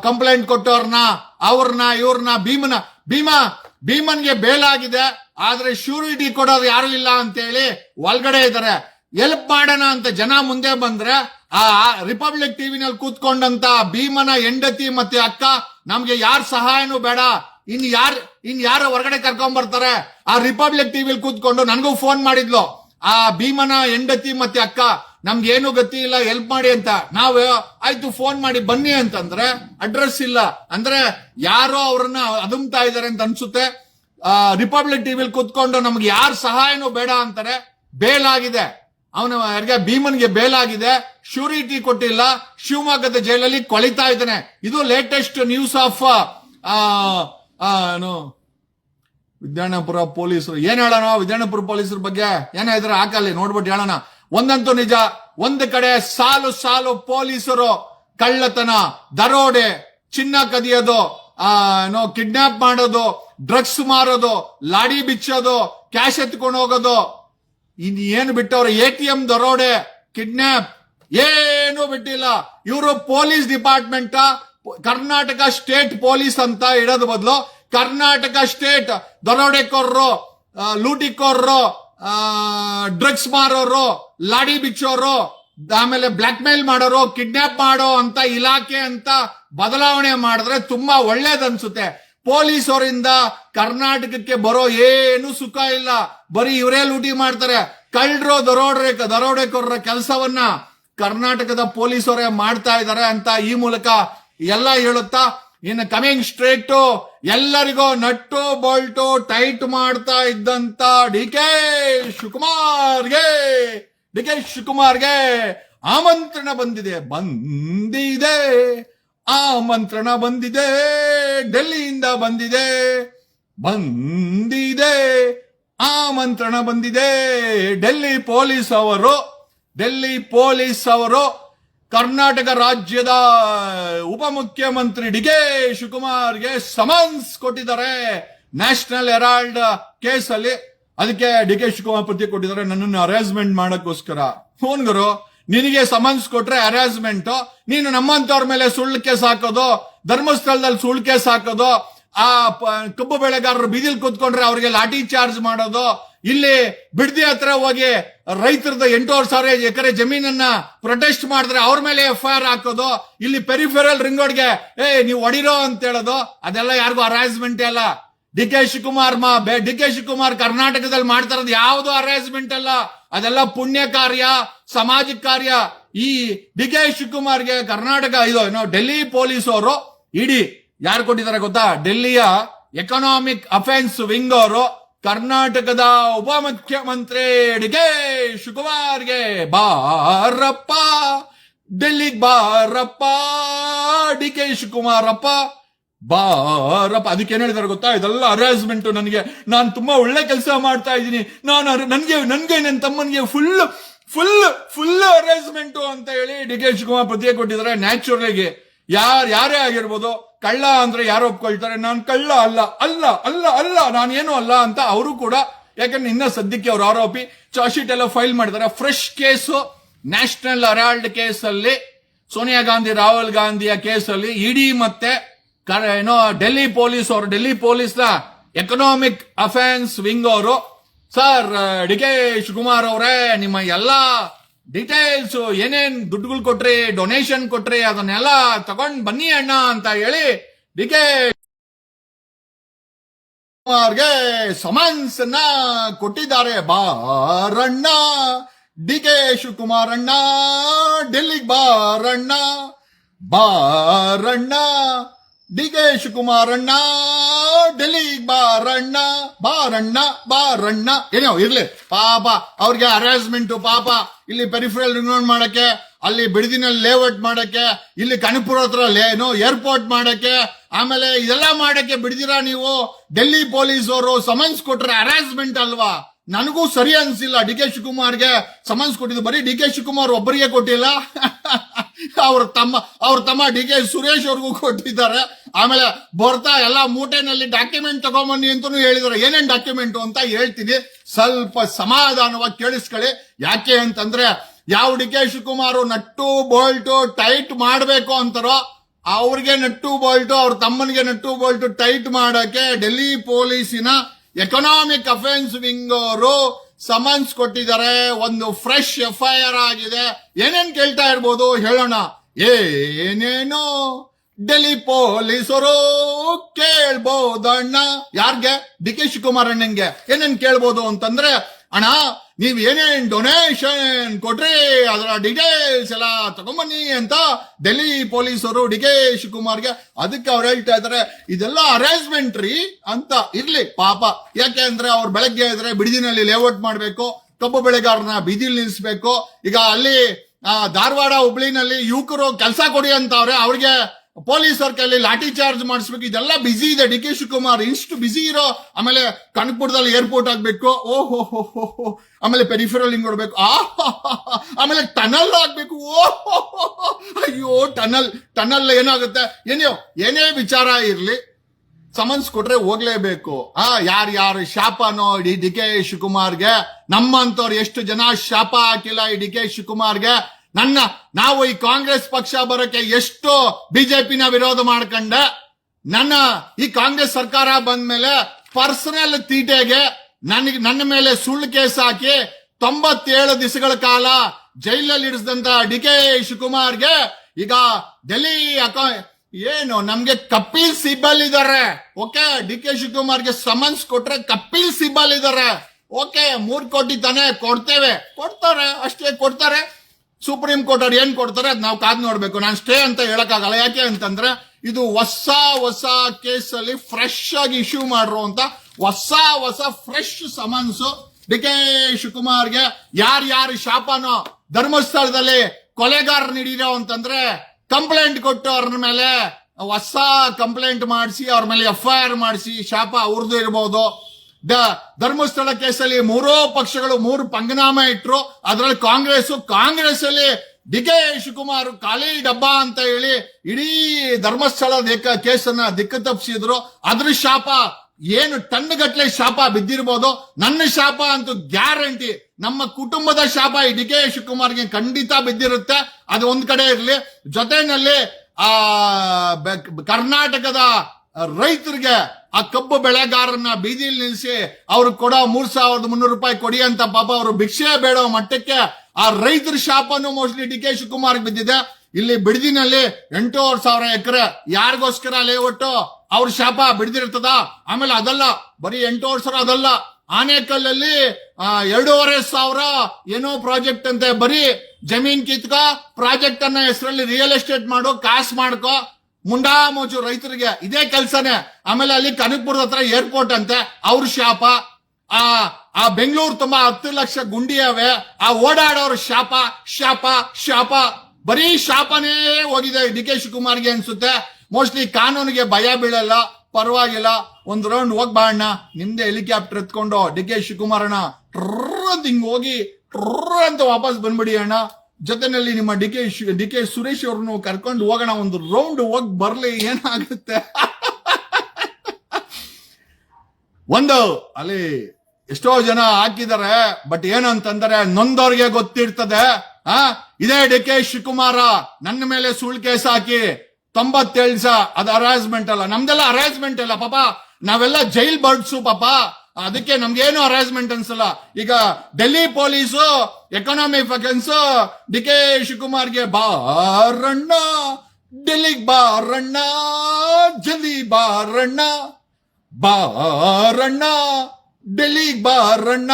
ಕಂಪ್ಲೇಂಟ್ ಕೊಟ್ಟವ್ರನ್ನ, ಅವ್ರನ್ನ, ಇವ್ರನ್ನ, ಭೀಮನ, ಭೀಮ, ಭೀಮನ್ಗೆ ಬೇಲಾಗಿದೆ, ಆದ್ರೆ ಶ್ಯೂರಿಟಿ ಕೊಡೋರು ಯಾರು ಇಲ್ಲ ಅಂತೇಳಿ ಒಳಗಡೆ ಇದ್ದಾರೆ ಎಲ್ಪ್ ಮಾಡೋಣ ಅಂತ ಜನ ಮುಂದೆ ಬಂದ್ರೆ, ಆ ರಿಪಬ್ಲಿಕ್ ಟಿವಿನಲ್ಲಿ ಕೂತ್ಕೊಂಡಂತ ಭೀಮನ ಹೆಂಡತಿ ಮತ್ತೆ ಅಕ್ಕ, ನಮ್ಗೆ ಯಾರ ಸಹಾಯನೂ ಬೇಡ. ಇನ್ ಯಾರ್, ಇನ್ ಯಾರು ಹೊರಗಡೆ ಕರ್ಕೊಂಡ್ ಬರ್ತಾರೆ ಆ ರಿಪಬ್ಲಿಕ್ ಟಿವಿಲಿ ಕೂತ್ಕೊಂಡು ನನಗೂ ಫೋನ್ ಮಾಡಿದ್ಲು. ಆ ಭೀಮನ ಹೆಂಡತಿ ಮತ್ತೆ ಅಕ್ಕ ನಮ್ಗೆ ಏನು ಗತಿ ಇಲ್ಲ ಹೆಲ್ಪ್ ಮಾಡಿ ಅಂತ. ನಾವು, ಆಯ್ತು ಫೋನ್ ಮಾಡಿ, ಬನ್ನಿ ಅಂತಂದ್ರೆ ಅಡ್ರೆಸ್ ಇಲ್ಲ. ಅಂದ್ರೆ, ಯಾರೋ ಅವ್ರನ್ನ ಅದುಮ್ತಾ ಇದಾರೆ ಅಂತ ಅನ್ಸುತ್ತೆ. ರಿಪಬ್ಲಿಕ್ ಟಿವಿಲಿ ಕೂತ್ಕೊಂಡು ನಮ್ಗೆ ಯಾರ ಸಹಾಯನೂ ಬೇಡ ಅಂತಾರೆ. ಬೇಲಾಗಿದೆ. ಅವನ, ಯಾರಿಗೆ, ಭೀಮನ್ಗೆ ಬೇಲಾಗಿದೆ. ಶ್ಯೂರಿಟಿ ಕೊಟ್ಟಿಲ್ಲ. ಶಿವಮೊಗ್ಗದ ಜೈಲಲ್ಲಿ ಕೊಳಿತಾ ಇದ್ದಾನೆ. ಇದು ಲೇಟೆಸ್ಟ್ ನ್ಯೂಸ್ ಆಫ್ ಏನು ವಿದ್ಯಾಣಪುರ ಪೊಲೀಸರು. ಏನ್ ಹೇಳೋಣ ವಿದ್ಯಾಣಪುರ ಪೊಲೀಸರ ಬಗ್ಗೆ? ಏನಾದ್ರೆ ಹಾಕಲ್ಲಿ, ನೋಡ್ಬಿಟ್ಟು ಹೇಳೋಣ. ಒಂದಂತೂ ನಿಜ, ಒಂದು ಕಡೆ ಸಾಲು ಸಾಲು ಪೊಲೀಸರು ಕಳ್ಳತನ, ದರೋಡೆ, ಚಿನ್ನ ಕದಿಯೋದು, ಆ ಕಿಡ್ನಾಪ್ ಮಾಡೋದು, ಡ್ರಗ್ಸ್ ಮಾರೋದು, ಲಾಡಿ ಬಿಚ್ಚೋದು, ಕ್ಯಾಶ್ ಎತ್ಕೊಂಡು ಹೋಗೋದು. ಇನ್ ಏನು ಬಿಟ್ಟವ್ರೆ, ಎ ಟಿ ಎಂ ದರೋಡೆ, ಕಿಡ್ನಾಪ್, ಏನು ಬಿಟ್ಟಿಲ್ಲ. ಇವರು police department, Karnataka state police ಅಂತ ಇಡೋದು ಬದಲು, ಕರ್ನಾಟಕ ಸ್ಟೇಟ್ ದರೋಡೆಕೋರರು ಲೂಟಿಕೋರರು ಡ್ರಗ್ಸ್ ಮಾರೋರು, ಲಾಡಿ ಬಿಚ್ಚೋರು, ಆಮೇಲೆ ಬ್ಲಾಕ್ ಮೇಲ್ ಮಾಡೋರು ಕಿಡ್ನಾಪ್ ಮಾಡೋ ಅಂತ ಇಲಾಖೆ ಅಂತ ಬದಲಾವಣೆ ಮಾಡಿದ್ರೆ ತುಂಬಾ ಒಳ್ಳೇದನ್ಸುತ್ತೆ. ಪೊಲೀಸ್ ಅವರಿಂದ ಕರ್ನಾಟಕಕ್ಕೆ ಬರೋ ಏನು ಸುಖ ಇಲ್ಲ. ಬರೀ ಇವರೇ ಲೂಟಿ ಮಾಡ್ತಾರೆ. ಕಳ್ಳರು ದರೋಡೆ, ದರೋಡೆಕೋರರ ಕೆಲಸವನ್ನ ಕರ್ನಾಟಕದ ಪೊಲೀಸ್ ಅವರೇ ಮಾಡ್ತಾ ಇದ್ದಾರೆ ಅಂತ ಈ ಮೂಲಕ ಎಲ್ಲ ಹೇಳುತ್ತಾ ಇನ್ನು ಕಮಿಂಗ್ ಸ್ಟ್ರೇಟ್ ಎಲ್ಲರಿಗೂ ನಟ್ಟು ಬೋಲ್ಟು ಟೈಟ್ ಮಾಡ್ತಾ ಇದ್ದಂತ ಡಿ ಕೆ ಶಿವಕುಮಾರ್ಗೆ. ಡಿ ಕೆ ಶಿವಕುಮಾರ್ಗೆ ಆಮಂತ್ರಣ ಬಂದಿದೆ ಬಂದಿದೆ. ಆಮಂತ್ರಣ ಬಂದಿದೆ, ಡೆಲ್ಲಿಯಿಂದ ಬಂದಿದೆ ಬಂದಿದೆ. ಆಮಂತ್ರಣ ಬಂದಿದೆ, ಡೆಲ್ಲಿ ಪೊಲೀಸ್ ಅವರು, ಡೆಲ್ಲಿ ಪೊಲೀಸ್ ಅವರು. ಕರ್ನಾಟಕ ರಾಜ್ಯದ ಉಪಮುಖ್ಯಮಂತ್ರಿ ಡಿ ಕೆ ಶಿವಕುಮಾರ್ಗೆ ಸಮನ್ಸ್ ಕೊಟ್ಟಿದ್ದಾರೆ. ನ್ಯಾಷನಲ್ ಹೆರಾಲ್ಡ್ ಕೇಸ್ ಅಲ್ಲಿ ಅದಕ್ಕೆ ಡಿ ಕೆ ಶಿವಕುಮಾರ್ ಪ್ರತಿ ಕೊಟ್ಟಿದ್ದಾರೆ. ನನ್ನನ್ನು ಅರೇಂಜ್ಮೆಂಟ್ ಮಾಡಕ್ಕೋಸ್ಕರ. ಫೋನ್ ಗುರು, ನಿನಗೆ ಸಮನ್ಸ್ ಕೊಟ್ರೆ ಅರೇಂಜ್ಮೆಂಟ್ ನೀನು ನಮ್ಮಂತವ್ರ ಮೇಲೆ ಸುಳ್ಳು ಕೇಸ್ ಹಾಕೋದು, ಧರ್ಮಸ್ಥಳದಲ್ಲಿ ಸುಳ್ಳು ಕೇಸ್ ಹಾಕೋದು ಆ ಕಬ್ಬು ಬೆಳೆಗಾರರು ಬೀದಿಲ್ ಕೂತ್ಕೊಂಡ್ರೆ ಅವರಿಗೆ ಲಾಠಿ ಚಾರ್ಜ್ ಮಾಡೋದು, ಇಲ್ಲಿ ಬಿಡದಿ ಹತ್ರ ಹೋಗಿ ರೈತರದ ಎಂಟೂವರೆ ಸಾವಿರ ಎಕರೆ ಜಮೀನನ್ನ ಪ್ರೊಟೆಸ್ಟ್ ಮಾಡಿದ್ರೆ ಅವ್ರ ಮೇಲೆ ಎಫ್ ಐ ಆರ್ ಹಾಕೋದು, ಇಲ್ಲಿ ಪೆರಿಫೆರಲ್ ರಿಂಗ್ ರೋಡ್ಗೆ, ಏ, ನೀವು ಹೊಡಿರೋ ಅಂತ ಹೇಳೋದು, ಅದೆಲ್ಲ ಯಾರಿಗೂ ಅರೇಂಜ್ಮೆಂಟ್ ಅಲ್ಲ. ಡಿ ಕೆ ಶಿವಕುಮಾರ್ ಮಾ ಡಿ ಕೆ ಶಿವಕುಮಾರ್ ಕರ್ನಾಟಕದಲ್ಲಿ ಮಾಡ್ತಾ ಯಾವುದು ಅರೇಂಜ್ಮೆಂಟ್ ಅಲ್ಲ. ಅದೆಲ್ಲ ಪುಣ್ಯ ಕಾರ್ಯ ಸಾಮಾಜಿಕ ಕಾರ್ಯ. ಈ ಡಿ ಕೆ ಶಿವಕುಮಾರ್ಗೆ ಕರ್ನಾಟಕ, ಇದು ಡೆಲ್ಲಿ ಪೊಲೀಸ್ ಅವರು ಇಡಿ ಯಾರು ಕೊಟ್ಟಿದ್ದಾರೆ ಗೊತ್ತಾ? ಡೆಲ್ಲಿಯ ಎಕನಾಮಿಕ್ ಅಫೆನ್ಸ್ ವಿಂಗ್ ಅವರು ಕರ್ನಾಟಕದ ಉಪಮುಖ್ಯಮಂತ್ರಿ ಡಿ ಕೆ ಬಾರಪ್ಪ, ಡೆಲ್ಲಿಗೆ ಬಾರಪ್ಪ ಡಿ ಕೆ ಶಿವಕುಮಾರಪ್ಪ, ಬಾರಪ್ಪ. ಅದಕ್ಕೆ ಏನ್ ಹೇಳಿದಾರೆ ಗೊತ್ತಾ? ಇದೆಲ್ಲ ಅರೇಂಜ್ಮೆಂಟ್ ನನಗೆ. ನಾನು ತುಂಬಾ ಒಳ್ಳೆ ಕೆಲಸ ಮಾಡ್ತಾ ಇದ್ದೀನಿ. ನಾನು ನನಗೆ ನನಗೆ ನನ್ನ ತಮ್ಮನಿಗೆ ಫುಲ್ ಫುಲ್ ಫುಲ್ ಅರೇಂಜ್ಮೆಂಟ್ ಅಂತ ಹೇಳಿ ಡಿ ಕೆ ಶಿವಕುಮಾರ್ ಪ್ರತಿಯೇ ಕೊಟ್ಟಿದ್ದಾರೆ. ನ್ಯಾಚುರಲ್ ಯಾರು ಯಾರೇ ಆಗಿರ್ಬೋದು ಕಳ್ಳ ಅಂದ್ರೆ ಯಾರು ಒಪ್ಕೊಳ್ತಾರೆ? ನಾನು ಕಳ್ಳ ಅಲ್ಲ. ಅಲ್ಲ ಅಲ್ಲ ಅಲ್ಲ. ನಾನೇನು ಅಲ್ಲ ಅಂತ ಅವರು ಕೂಡ, ಯಾಕಂದ್ರೆ ಇನ್ನ ಸದ್ಯಕ್ಕೆ ಅವರು ಆರೋಪಿ, ಚಾರ್ಜ್ ಶೀಟ್ ಎಲ್ಲ ಫೈಲ್ ಮಾಡಿದ್ದಾರೆ. Fresh case, National Herald case ಅಲ್ಲಿ ಸೋನಿಯಾ ಗಾಂಧಿ, ರಾಹುಲ್ ಗಾಂಧಿಯ ಕೇಸಲ್ಲಿ ಇಡಿ ಮತ್ತೆ ಏನೋ ಡೆಲ್ಲಿ ಪೊಲೀಸ್ ಅವರು, ಡೆಲ್ಲಿ ಪೊಲೀಸ್ನ ಎಕನಾಮಿಕ್ ಅಫೆನ್ಸ್ ವಿಂಗ್ ಅವರು. ಸರ್, ಡಿ ಕೆ ಅವರೇ, ನಿಮ್ಮ ಎಲ್ಲಾ ಡೀಟೇಲ್ಸ್ ಏನೇನ್ ದುಡ್ಡುಗಳು ಕೊಟ್ರಿ ಡೊನೇಷನ್ ಕೊಟ್ರಿ, ಅದನ್ನೆಲ್ಲ ತಗೊಂಡ್ ಬನ್ನಿ ಅಣ್ಣ ಅಂತ ಹೇಳಿ ಡಿ ಕೆ ಅವ್ರಿಗೆ ಸಮನ್ಸ್ನ ಕೊಟ್ಟಿದ್ದಾರೆ. ಬಾರಣ್ಣ, ಡಿ ಕೆ ಶಿವಕುಮಾರ್ ಅಣ್ಣ ಡೆಲ್ಲಿಗೆ ಬಾರಣ್ಣ ಬಾರಣ್ಣ. ಡಿ ಕೆ ಡೆಲ್ಲಿ ಬಾರಣ್ಣ ಬಾರಣ್ಣ ಬಾರಣ್ಣ. ಏನೋ ಇರ್ಲಿ. ಪಾಪ, ಅವ್ರಿಗೆ ಅರೇಂಜ್ಮೆಂಟ್ ಪಾಪ. ಇಲ್ಲಿ ಪೆರಿಫರಲ್ ರಿನೋಡ್ ಮಾಡಕ್ಕೆ, ಅಲ್ಲಿ ಬಿಡದಿನಲ್ಲಿ ಲೇಔಟ್ ಮಾಡಕ್ಕೆ, ಇಲ್ಲಿ ಕಣಿಪುರ ಹತ್ರ ಲೇನು ಏರ್ಪೋರ್ಟ್ ಮಾಡಕ್ಕೆ, ಆಮೇಲೆ ಇದೆಲ್ಲ ಮಾಡಕ್ಕೆ ಬಿಡ್ದಿರಾ ನೀವು? ಡೆಲ್ಲಿ ಪೊಲೀಸ್ ಅವರು ಸಮನ್ಸ್ ಕೊಟ್ರೆ ಅರೇಂಜ್ಮೆಂಟ್ ಅಲ್ವಾ? ನನಗೂ ಸರಿ ಅನ್ಸಿಲ್ಲ. ಡಿ ಕೆ ಶಿವಕುಮಾರ್ಗೆ ಸಮನ್ಸ್ ಕೊಟ್ಟಿದ್ದು. ಬರೀ ಡಿ ಕೆ ಶಿವಕುಮಾರ್ ಒಬ್ಬರಿಗೆ ಕೊಟ್ಟಿಲ್ಲ. ಅವ್ರ ತಮ್ಮ ಅವ್ರ ತಮ್ಮ ಡಿ ಕೆ ಸುರೇಶ್ ಅವ್ರಿಗೂ ಕೊಟ್ಟಿದ್ದಾರೆ. ಆಮೇಲೆ ಬರ್ತಾ ಎಲ್ಲ ಮೂಟೆನಲ್ಲಿ ಡಾಕ್ಯುಮೆಂಟ್ ತಗೊಂಬನ್ನಿ ಅಂತಲೂ ಹೇಳಿದಾರೆ ಏನೇನ್ ಡಾಕ್ಯುಮೆಂಟ್ ಅಂತ ಹೇಳ್ತೀನಿ. ಸ್ವಲ್ಪ ಸಮಾಧಾನವಾಗಿ ಕೇಳಿಸ್ಕೊಳ್ಳಿ. ಯಾಕೆ ಅಂತಂದ್ರೆ ಯಾವ D K Shivakumar nut bolt tight ಮಾಡ್ಬೇಕು ಅಂತಾರೋ ಅವ್ರಿಗೆ ನಟ್ಟು ಬೋಲ್ಟು, ಅವ್ರ ತಮ್ಮನಿಗೆ ನಟ್ಟು ಬೋಲ್ಟು ಟೈಟ್ ಮಾಡಕ್ಕೆ ಡೆಲ್ಲಿ ಪೊಲೀಸಿನ ಎಕನಾಮಿಕ್ ಅಫೆನ್ಸ್ ವಿಂಗ್ ಅವರು ಸಮನ್ಸ್ ಕೊಟ್ಟಿದ್ದಾರೆ, ಒಂದು ಫ್ರೆಶ್ ಎಫ್ ಐ ಆರ್ ಆಗಿದೆ. ಏನೇನ್ ಕೇಳ್ತಾ ಇರ್ಬೋದು ಹೇಳೋಣ. ಏನೇನು ಡೆಲ್ಲಿ ಪೊಲೀಸರು ಕೇಳ್ಬೋದಣ್ಣ. ಯಾರ್ಗೆ? ಡಿ ಕೆ ಶಿವಕುಮಾರ್ ಅಣ್ಣಂಗೆ ಏನೇನ್ ಕೇಳ್ಬೋದು ಅಂತಂದ್ರೆ, ಅಣ್ಣ ನೀವ್ ಏನೇನು ಡೊನೇಷನ್ ಕೊಟ್ರಿ, ಅದರ ಡೀಟೇಲ್ಸ್ ಎಲ್ಲ ತಗೊಂಬನ್ನಿ ಅಂತ ಡೆಲ್ಲಿ ಪೊಲೀಸರು ಡಿ ಕೆ ಶಿವಕುಮಾರ್ಗೆ ಅದಕ್ಕೆ ಅವ್ರು ಹೇಳ್ತಾ ಇದಾರೆ ಇದೆಲ್ಲ ಅರೇಂಜ್ಮೆಂಟ್ ರೀ ಅಂತ ಇರ್ಲಿ, ಪಾಪ. ಯಾಕೆ ಅಂದ್ರೆ ಅವ್ರು ಬೆಳಗ್ಗೆ ಇದ್ರೆ ಬಿಡಿದಿನಲ್ಲಿ ಲೇಔಟ್ ಮಾಡ್ಬೇಕು, ಕಬ್ಬು ಬೆಳೆಗಾರನ ಬೀದಿಲಿ ನಿಲ್ಲಿಸ್ಬೇಕು ಈಗ ಅಲ್ಲಿ ಧಾರವಾಡ ಹುಬ್ಳಿನಲ್ಲಿ ಯುವಕರು ಕೆಲಸ ಕೊಡಿ ಅಂತ ಅವ್ರೆ, ಅವ್ರಿಗೆ ಪೊಲೀಸರ ಕೈಲಿ ಲಾಠಿ ಚಾರ್ಜ್ ಮಾಡಿಸ್ಬೇಕು. ಇದೆಲ್ಲ ಬಿಸಿ ಇದೆ. ಡಿ ಕೆ ಶಿವಕುಮಾರ್ ಇಷ್ಟು ಬಿಸಿ ಇರೋ, ಆಮೇಲೆ ಕನಕಪುರದಲ್ಲಿ ಏರ್ಪೋರ್ಟ್ ಆಗ್ಬೇಕು. ಓ ಹೋ ಹೋ ಹೋ. ಆಮೇಲೆ ಪೆರಿಫೆರಲ್ ಹಿಂಗ್ ನೋಡ್ಬೇಕು. ಆ. ಆಮೇಲೆ ಟನಲ್ ಆಗ್ಬೇಕು. ಓ. ಅಯ್ಯೋ ಟನಲ್ ಟನಲ್ ಏನಾಗುತ್ತೆ? ಏನೋ, ಏನೇ ವಿಚಾರ ಇರ್ಲಿ ಸಮನ್ಸ್ ಕೊಟ್ರೆ ಹೋಗ್ಲೇಬೇಕು. ಆ, ಯಾರು ಯಾರು ಶಾಪ ಇಡೀ ಡಿ ಕೆ ಶಿವಕುಮಾರ್ಗೆ. ನಮ್ಮಂತವ್ರು ಎಷ್ಟು ಜನ ಶಾಪ ಹಾಕಿಲ್ಲ ಈ ಡಿ ಕೆ ಶಿವಕುಮಾರ್ಗೆ. ನನ್ನ, ನಾವು ಈ ಕಾಂಗ್ರೆಸ್ ಪಕ್ಷ ಬರೋಕೆ ಎಷ್ಟು ಬಿಜೆಪಿನ ವಿರೋಧ ಮಾಡ್ಕೊಂಡ. ನನ್ನ, ಈ ಕಾಂಗ್ರೆಸ್ ಸರ್ಕಾರ ಬಂದ ಮೇಲೆ ಪರ್ಸನಲ್ ತೀಟೆಗೆ ನನಗೆ, ನನ್ನ ಮೇಲೆ ಸುಳ್ಳು ಕೇಸ್ ಹಾಕಿ ತೊಂಬತ್ತೇಳು ದಿವಸಗಳ ಕಾಲ ಜೈಲಲ್ಲಿ ಇಡಿಸಿದಂತ ಡಿ ಕೆ ಶಿವಕುಮಾರ್ಗೆ ಈಗ ಡೆಲ್ಲಿ ಏನು, ನಮ್ಗೆ ಕಪಿಲ್ ಸಿಬಲ್ ಇದಾರೆ. ಓಕೆ, ಡಿ ಕೆ ಶಿವಕುಮಾರ್ಗೆ ಸಮನ್ಸ್ ಕೊಟ್ರೆ ಕಪಿಲ್ ಸಿಬಲ್ ಇದಾರೆ. ಓಕೆ, ಮೂರ್ ಕೋಟಿ ತಾನೇ ಕೊಡ್ತೇವೆ. ಕೊಡ್ತಾರೆ, ಅಷ್ಟೇ ಕೊಡ್ತಾರೆ. ಸುಪ್ರೀಂ ಕೋರ್ಟ್ ಅವ್ರು ಏನ್ ಕೊಡ್ತಾರೆ ಅದು ನಾವು ಕಾದ್ ನೋಡ್ಬೇಕು. ನಾನು ಸ್ಟೇ ಅಂತ ಹೇಳಕ್ಕಾಗಲ್ಲ. ಯಾಕೆ ಅಂತಂದ್ರೆ ಇದು ಹೊಸ ಹೊಸ ಕೇಸ್ ಅಲ್ಲಿ ಫ್ರೆಶ್ ಆಗಿ ಇಶ್ಯೂ ಮಾಡಿರುವಂತ ಹೊಸ ಹೊಸ ಫ್ರೆಶ್ ಸಮನ್ಸ್ ಡಿ ಕೆ ಶಿವಕುಮಾರ್ಗೆ ಯಾರ್ಯಾರು ಶಾಪನೋ ಧರ್ಮಸ್ಥಳದಲ್ಲಿ ಕೊಲೆಗಾರ ನೀಡಿರೋ ಅಂತಂದ್ರೆ ಕಂಪ್ಲೇಂಟ್ ಕೊಟ್ಟು ಅವ್ರ ಮೇಲೆ ಹೊಸ ಕಂಪ್ಲೇಂಟ್ ಮಾಡಿಸಿ, ಅವ್ರ ಮೇಲೆ ಎಫ್ ಐ ಆರ್ ಮಾಡಿಸಿ, ಶಾಪ ಅವ್ರದ್ದು ಇರ್ಬೋದು. ದ ಧರ್ಮಸ್ಥಳ ಕೇಸಲ್ಲಿ ಮೂರೋ ಪಕ್ಷಗಳು ಮೂರು ಪಂಗನಾಮ ಇಟ್ಟರು ಅದರಲ್ಲಿ ಕಾಂಗ್ರೆಸ್ ಕಾಂಗ್ರೆಸ್ ಅಲ್ಲಿ ಡಿ ಕೆ ಶಿವಕುಮಾರ್ ಖಾಲಿ ಡಬ್ಬ ಅಂತ ಹೇಳಿ ಇಡೀ ಧರ್ಮಸ್ಥಳದ ಏಕ- ಕೇಸನ್ನ ದಿಕ್ಕು ತಪ್ಪಿಸಿದ್ರು ಅದ್ರ ಶಾಪ ಏನು ಟನ್ ಗಟ್ಲೆ ಶಾಪ ಬಿದ್ದಿರ್ಬೋದು. ನನ್ನ ಶಾಪ ಅಂತೂ ಗ್ಯಾರಂಟಿ. ನಮ್ಮ ಕುಟುಂಬದ ಶಾಪ ಈ ಡಿ ಕೆ ಶಿವಕುಮಾರ್ಗೆ ಖಂಡಿತ ಬಿದ್ದಿರುತ್ತೆ. ಅದು ಒಂದ್ ಕಡೆ ಇರಲಿ. ಜೊತೆನಲ್ಲಿ ಆ ಕರ್ನಾಟಕದ ರೈತರಿಗೆ ಆ ಕಬ್ಬು ಬೆಳೆಗಾರರನ್ನ ಬೀದಿಲಿ ನಿಲ್ಲಿಸಿ ಅವ್ರು ಕೊಡೋ ಮೂರ್ ಸಾವಿರದ ಮುನ್ನೂರು ರೂಪಾಯಿ ಕೊಡಿ ಅಂತ ಪಾಪ ಅವರು ಭಿಕ್ಷೆ ಬೇಡೋ ಮಟ್ಟಕ್ಕೆ ಆ ರೈತರ ಶಾಪನು ಮೋಸ್ಟ್ಲಿ ಡಿ ಕೆ ಶಿವಕುಮಾರ್ ಬಿದ್ದಿದೆ. ಇಲ್ಲಿ ಬಿಡದಿನಲ್ಲಿ ಎಂಟೂವರೆ ಸಾವಿರ ಎಕರೆ ಯಾರಿಗೋಸ್ಕರ ಲೇಔಟ್ ಅವ್ರ ಶಾಪ ಬಿಡ್ದಿರ್ತದ? ಆಮೇಲೆ ಅದಲ್ಲ, ಬರೀ ಎಂಟೂವರೆ ಸಾವಿರ ಅದಲ್ಲ. ಆನೇಕಲ್ಲಲ್ಲಿ ಎರಡೂವರೆ ಸಾವಿರ ಏನೋ ಪ್ರಾಜೆಕ್ಟ್ ಅಂತೆ. ಬರೀ ಜಮೀನ್ ಕಿತ್ಕೋ ಪ್ರಾಜೆಕ್ಟ್ ಅನ್ನ ಹೆಸರಲ್ಲಿ ರಿಯಲ್ ಎಸ್ಟೇಟ್ ಮಾಡೋ, ಕಾಸ್ ಮಾಡ್ಕೋ. ಮುಂಡಾ ಮೋಚು ರೈತರಿಗೆ ಇದೇ ಕೆಲಸನೇ. ಆಮೇಲೆ ಅಲ್ಲಿ ಕನಕಪುರದ ಹತ್ರ ಏರ್ಪೋರ್ಟ್ ಅಂತೆ. ಅವ್ರ ಶಾಪ. ಆ ಆ ಬೆಂಗಳೂರು ತುಂಬಾ ಹತ್ತು ಲಕ್ಷ ಗುಂಡಿ ಅವೆ. ಆ ಓಡಾಡೋರ್ ಶಾಪ ಶಾಪ ಶಾಪ. ಬರೀ ಶಾಪನೇ ಹೋಗಿದೆ ಡಿ ಕೆ ಶಿವಕುಮಾರ್ಗೆ ಅನ್ಸುತ್ತೆ. ಮೋಸ್ಟ್ಲಿ ಕಾನೂನಿಗೆ ಭಯ ಬೀಳಲ್ಲ, ಪರವಾಗಿಲ್ಲ. ಒಂದ್ ರೌಂಡ್ ಹೋಗ್ ಬಾಣ ನಿಮ್ದೆ ಹೆಲಿಕಾಪ್ಟರ್ ಎತ್ಕೊಂಡು ಡಿ ಕೆ ಶಿವಕುಮಾರ್ ಅಣ್ಣ ಅಂತ ಹಿಂಗ್ ಹೋಗಿ ಟ್ರ ಅಂತ ವಾಪಸ್ ಬಂದ್ಬಿಡಿ ಅಣ್ಣ. ಜೊತೆನಲ್ಲಿ ನಿಮ್ಮ D K D K Suresh ಅವ್ರನ್ನು ಕರ್ಕೊಂಡು ಹೋಗೋಣ, ಒಂದು ರೌಂಡ್ ಹೋಗಿ ಬರ್ಲಿ, ಏನಾಗುತ್ತೆ? ಒಂದು, ಅಲ್ಲಿ ಎಷ್ಟೋ ಜನ ಹಾಕಿದ್ದಾರೆ ಬಟ್ ಏನಂತಂದ್ರೆ ನೊಂದವ್ರಿಗೆ ಗೊತ್ತಿರ್ತದೆ. ಆ, ಇದೇ ಡಿ ಕೆ ಶಿವಕುಮಾರ, ನನ್ನ ಮೇಲೆ ಸುಳ್ಳು ಕೇಸ್ ಹಾಕಿ ತೊಂಬತ್ತೇಳು ಸ ಅದು ಅರೇಂಜ್ಮೆಂಟ್ ಅಲ್ಲ. ನಮ್ದೆಲ್ಲ ಅರೇಂಜ್ಮೆಂಟ್ ಅಲ್ಲ ಪಾಪ. ನಾವೆಲ್ಲ ಜೈಲ್ ಬರ್ಡ್ಸು ಪಾಪ. ಅದಕ್ಕೆ ನಮ್ಗೇನು ಅರೇಂಜ್ಮೆಂಟ್ ಅನ್ಸಲ್ಲ. ಈಗ Delhi police economy offences D K ಶಿವಕುಮಾರ್ಗೆ ಬಾರಣ್ಣ ಡೆಲ್ಲಿಗ್ ಬಾರಣ್ಣ ಜಲ್ದಿ ಬಾರಣ್ಣ ಬಾರಣ್ಣ ಡೆಲ್ಲಿಗ್ ಬಾರಣ್ಣ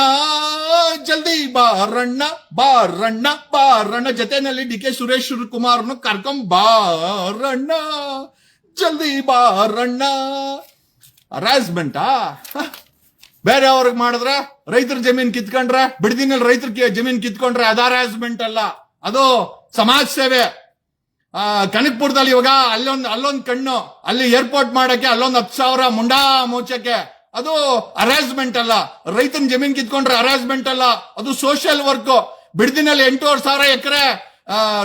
ಜಲ್ದಿ ಬಾರಣ್ಣ ಬಾರಣ್ಣ ಬಾರಣ್ಣ ಜೊತೆನಲ್ಲಿ ಡಿ ಕೆ ಸುರೇಶ್ ಕುಮಾರ್ನು ಕರ್ಕೊಂಡ್ ಬಾರಣ್ಣ ಜಲ್ದಿ ಬಾರಣ್ಣ. ಹರಾಸ್ಮೆಂಟಾ ಬೇರೆ ಅವ್ರಿಗೆ ಮಾಡಿದ್ರೆ ರೈತರ ಜಮೀನ್ ಕಿತ್ಕೊಂಡ್ರೆ ಬಿಡ್ದಿನಲ್ಲಿ ರೈತರ ಜಮೀನ್ ಕಿತ್ಕೊಂಡ್ರೆ ಅದು ಅಲ್ಲ. ಅದು ಸಮಾಜ ಸೇವೆ. ಆ, ಕನಕ್ಪುರದಲ್ಲಿ ಇವಾಗ ಅಲ್ಲೊಂದು ಅಲ್ಲೊಂದು ಕಣ್ಣು. ಅಲ್ಲಿ ಏರ್ಪೋರ್ಟ್ ಮಾಡಕ್ಕೆ ಅಲ್ಲೊಂದು ಹತ್ತು ಸಾವಿರ ಮುಂಡಾ ಮೋಚಕ್ಕೆ ಅದು ಅರೇಂಜ್ಮೆಂಟ್ ಅಲ್ಲ. ರೈತನ ಜಮೀನ್ ಕಿತ್ಕೊಂಡ್ರೆ ಅರೇಂಜ್ಮೆಂಟ್ ಅಲ್ಲ. ಅದು ಸೋಷಿಯಲ್ ವರ್ಕ್ ಬಿಡ್ದಿನಲ್ಲಿ ಎಂಟೂವರೆ ಸಾವಿರ ಎಕರೆ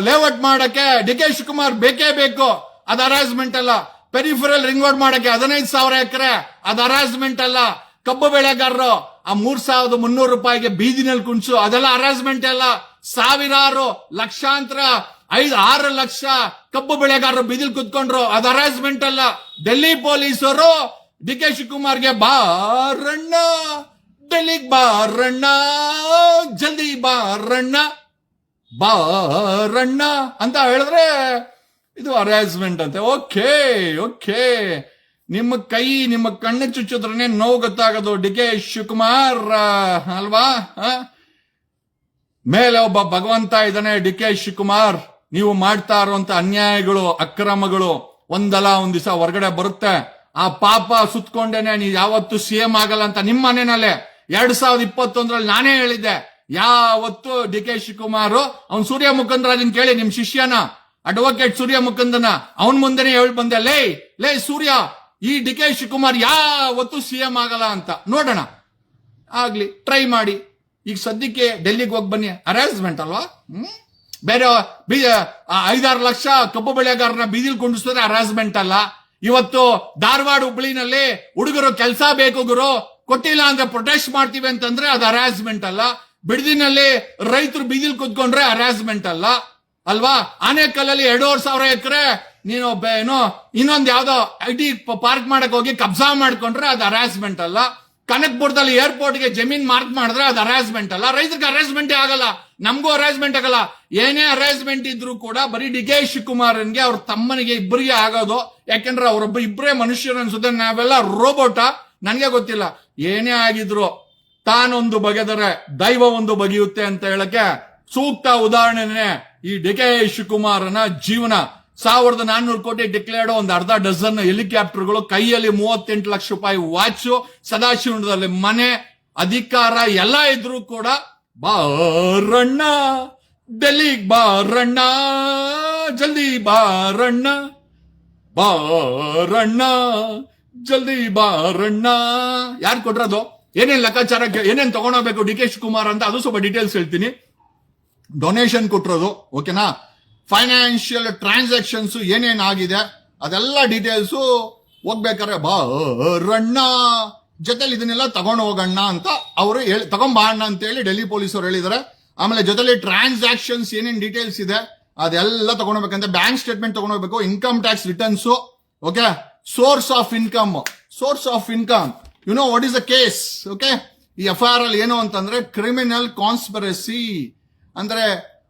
ಲೇಔಟ್ ಮಾಡಕ್ಕೆ ಡಿ ಕೆ ಶಿವಕುಮಾರ್ ಬೇಕೇ ಬೇಕು. ಅದು ಅರೇಂಜ್ಮೆಂಟ್ ಅಲ್ಲ. ಪೆರಿಫರಲ್ ರಿಂಗ್ ರೋಡ್ ಮಾಡಕ್ಕೆ ಹದಿನೈದು ಸಾವಿರ ಎಕರೆ. ಅದು ಅರೇಂಜ್ಮೆಂಟ್ ಅಲ್ಲ. ಕಬ್ಬು ಬೆಳೆಗಾರರು, ಆ ಮೂರ್ ಸಾವಿರದ ಮುನ್ನೂರು ರೂಪಾಯಿಗೆ ಬೀದಿನಲ್ಲಿ ಕುಣಿಸು, ಅದೆಲ್ಲ ಅರೇಂಜ್ಮೆಂಟ್ ಅಲ್ಲ ಸಾವಿರಾರು, ಲಕ್ಷಾಂತರ, ಐದು, ಆರು ಲಕ್ಷ ಕಬ್ಬು ಬೆಳೆಗಾರರು ಬೀದಿಲ್ ಕುತ್ಕೊಂಡ್ರು. ಅದ ಅರೇಂಜ್ಮೆಂಟ್ ಅಲ್ಲ. ಡೆಲ್ಲಿ ಪೊಲೀಸರು, ಡಿ ಕೆ ಶಿವಕುಮಾರ್ಗೆ ಬಾರಣ್ಣ, ಡೆಲ್ಲಿಗ್ ಬಾರಣ್ಣ, ಜಲ್ದಿ ಬಾರಣ್ಣ ಬಾರಣ್ಣ ಅಂತ ಹೇಳಿದ್ರೆ ಇದು ಅರೇಂಜ್ಮೆಂಟ್ ಅಂತೆ. ಓಕೆ ಓಕೆ ನಿಮ್ಮ ಕೈ, ನಿಮ್ಮ ಕಣ್ಣು ಚುಚ್ಚಿದ್ರೆ ನೋವು ಗೊತ್ತಾಗೋದು. ಡಿ ಕೆ ಶಿವಕುಮಾರ್ ಅಲ್ವಾ? ಮೇಲೆ ಒಬ್ಬ ಭಗವಂತ ಇದ್ದಾನೆ, ಡಿ ಕೆ ಶಿವಕುಮಾರ್. ನೀವು ಮಾಡ್ತಾ ಇರುವಂತ ಅನ್ಯಾಯಗಳು, ಅಕ್ರಮಗಳು ಒಂದಲ್ಲ, ಒಂದ್ ದಿವಸ ಹೊರಗಡೆ ಬರುತ್ತೆ. ಆ ಪಾಪ ಸುತ್ಕೊಂಡೇನೆ ನೀವು ಯಾವತ್ತು ಸಿ ಎಂ ಆಗಲ್ಲ ಅಂತ ನಿಮ್ಮ ಮನೆಯಲ್ಲೇ ಎರಡ್ ಸಾವಿರದ ಇಪ್ಪತ್ತೊಂದರಲ್ಲಿ ನಾನೇ ಹೇಳಿದ್ದೆ. ಯಾವತ್ತು ಡಿ ಕೆ ಶಿವಕುಮಾರ್, ಅವ್ನ್ ಸೂರ್ಯ ಮುಖಂದರಾಜನ್ ಕೇಳಿ ನಿಮ್ ಶಿಷ್ಯನ. ಅಡ್ವೊಕೇಟ್ ಸೂರ್ಯ ಮುಖಂದನ ಅವನ್ ಮುಂದೆನೆ ಹೇಳಿ ಬಂದೆ, ಲೇ ಲೇ ಸೂರ್ಯ ಈ ಡಿ ಕೆ ಶಿವಕುಮಾರ್ ಯಾವತ್ತೂ ಸಿ ಎಂ ಆಗಲ್ಲ ಅಂತ. ನೋಡೋಣ. ಆಗ್ಲಿ ಟ್ರೈ ಮಾಡಿ. ಈಗ ಸದ್ಯಕ್ಕೆ ಡೆಲ್ಲಿಗೆ ಹೋಗಿ ಬನ್ನಿ. ಅರೇಂಜ್ಮೆಂಟ್ ಅಲ್ವಾ? ಬೇರೆ, ಬಿ ಐದಾರು ಲಕ್ಷ ಕಬ್ಬು ಬೆಳೆಗಾರನ ಬೀದಿಲ್ ಕುಂಡಿಸಿದ್ರೆ ಅರೇಂಜ್ಮೆಂಟ್ ಅಲ್ಲ. ಇವತ್ತು ಧಾರವಾಡ ಹುಬ್ಳಿನಲ್ಲಿ ಹುಡುಗರು ಕೆಲಸ ಬೇಕು ಗುರು, ಕೊಟ್ಟಿಲ್ಲ ಅಂದ್ರೆ ಪ್ರೊಟೆಸ್ಟ್ ಮಾಡ್ತೀವಿ ಅಂತಂದ್ರೆ ಅದು ಅರೇಂಜ್ಮೆಂಟ್ ಅಲ್ಲ. ಬಿಡದಿನಲ್ಲಿ ರೈತರು ಬೀದಿಲ್ ಕುತ್ಕೊಂಡ್ರೆ ಅರೇಂಜ್ಮೆಂಟ್ ಅಲ್ಲ. ಅಲ್ವಾ? ಆನೆಕಲ್ಲಲ್ಲಿ ಎರಡೂವರೆ ಸಾವಿರ ಎಕರೆ ನೀನು ಬೆ- ಏನೋ ಇನ್ನೊಂದ್ ಯಾವ್ದೋ ಐ ಟಿ ಪಾರ್ಕ್ ಮಾಡಕ್ ಹೋಗಿ ಕಬ್ಜಾ ಮಾಡ್ಕೊಂಡ್ರೆ ಅದು ಹರಾಸ್ಮೆಂಟ್ ಅಲ್ಲ. ಕನಕ್ಪುರದಲ್ಲಿ ಏರ್ಪೋರ್ಟ್ಗೆ ಜಮೀನ್ ಮಾರ್ಕ್ ಮಾಡಿದ್ರೆ ಅದು ಹರಾಸ್ಮೆಂಟ್ ಅಲ್ಲ. ರೈತರಿಗೆ ಹರಾಸ್ಮೆಂಟ್ ಆಗಲ್ಲ. ನಮಗೂ ಹರಾಸ್ಮೆಂಟ್ ಆಗಲ್ಲ. ಏನೇ ಹರಾಸ್ಮೆಂಟ್ ಇದ್ರೂ ಕೂಡ ಬರೀ ಡಿ ಕೆ ಶಿವಕುಮಾರನ್ಗೆ ಅವ್ರ ತಮ್ಮನಿಗೆ ಇಬ್ಬರಿಗೆ ಆಗೋದು. ಯಾಕೆಂದ್ರೆ ಅವರೊಬ್ಬ ಇಬ್ಬರೇ ಮನುಷ್ಯರು ಅನ್ಸುತ್ತೆ. ನಾವೆಲ್ಲ ರೋಬೋಟ ನನಗೆ ಗೊತ್ತಿಲ್ಲ. ಏನೇ ಆಗಿದ್ರು ತಾನೊಂದು ಬಗೆದರೆ ದೈವ ಒಂದು ಬಗೆಯುತ್ತೆ ಅಂತ ಹೇಳಕ್ಕೆ ಸೂಕ್ತ ಉದಾಹರಣೆನೆ ಈ ಡಿ ಕೆ ಶಿವಕುಮಾರನ ಜೀವನ. ಸಾವಿರದ ನಾನ್ನೂರು ಕೋಟಿ ಡಿಕ್ಲೇರ್ಡ್ ಒಂದು ಅರ್ಧ ಡಜನ್ ಹೆಲಿಕಾಪ್ಟರ್ಗಳು ಕೈಯಲ್ಲಿ ಮೂವತ್ತೆಂಟು ಲಕ್ಷ ರೂಪಾಯಿ ವಾಚ್ ಸದಾಶಿವನದಲ್ಲಿ ಮನೆ, ಅಧಿಕಾರ ಎಲ್ಲ ಇದ್ರೂ ಕೂಡ ಬಾರಣ್ಣ ಡೆಲ್ಲಿಗ್ ಬಾರಣ್ಣ, ಜಲ್ದಿ ಬಾರಣ್ಣ ಬಾರಣ್ಣ, ಜಲ್ದಿ ಬಾರಣ್ಣ. ಯಾರು ಕೊಟ್ರದು ಏನೇನ್ ಲೆಕ್ಕಾಚಾರಕ್ಕೆ ಏನೇನ್ ತಗೊಂಡೋಗ್ಬೇಕು ಡಿ ಕೆ ಶಿವಕುಮಾರ್ ಅಂತ? ಅದು ಸ್ವಲ್ಪ ಡೀಟೇಲ್ಸ್ ಹೇಳ್ತೀನಿ. ಡೊನೇಷನ್ ಕೊಟ್ಟಿರೋದು ಓಕೆನಾ ಫೈನಾನ್ಷಿಯಲ್ ಟ್ರಾನ್ಸಾಕ್ಷನ್ಸ್ ಏನೇನಾಗಿದೆ? ಅದೆಲ್ಲ ಡೀಟೇಲ್ಸ್ ಹೋಗ್ಬೇಕಾದ್ರೆ ಬರಣ್ಣ ಜೊತೆಲಿ ಇದನ್ನೆಲ್ಲ ತಗೊಂಡು ಹೋಗಣ್ಣ ಅಂತ ಅವರು ಹೇಳಿ ತಗೊಂಬಾ ಅಣ್ಣ ಅಂತ ಹೇಳಿ ಡೆಲ್ಲಿ ಪೊಲೀಸರು ಹೇಳಿದ್ದಾರೆ ಆಮೇಲೆ ಜೊತೆಲಿ ಟ್ರಾನ್ಸಾಕ್ಷನ್ಸ್ ಏನೇನು ಡೀಟೇಲ್ಸ್ ಇದೆ, ಅದೆಲ್ಲ ತಗೊಂಡೋಗ್ಬೇಕಂತ bank statement ತಗೊಂಡೋಗ್ಬೇಕು income tax returns okay source of income source of income you know what is the case okay ಈ ಎಫ್ ಐ ಆರ್ ಅಲ್ಲಿ ಏನು ಅಂತಂದ್ರೆ ಕ್ರಿಮಿನಲ್ ಕಾನ್ಸ್ಪರಸಿ ಅಂದ್ರೆ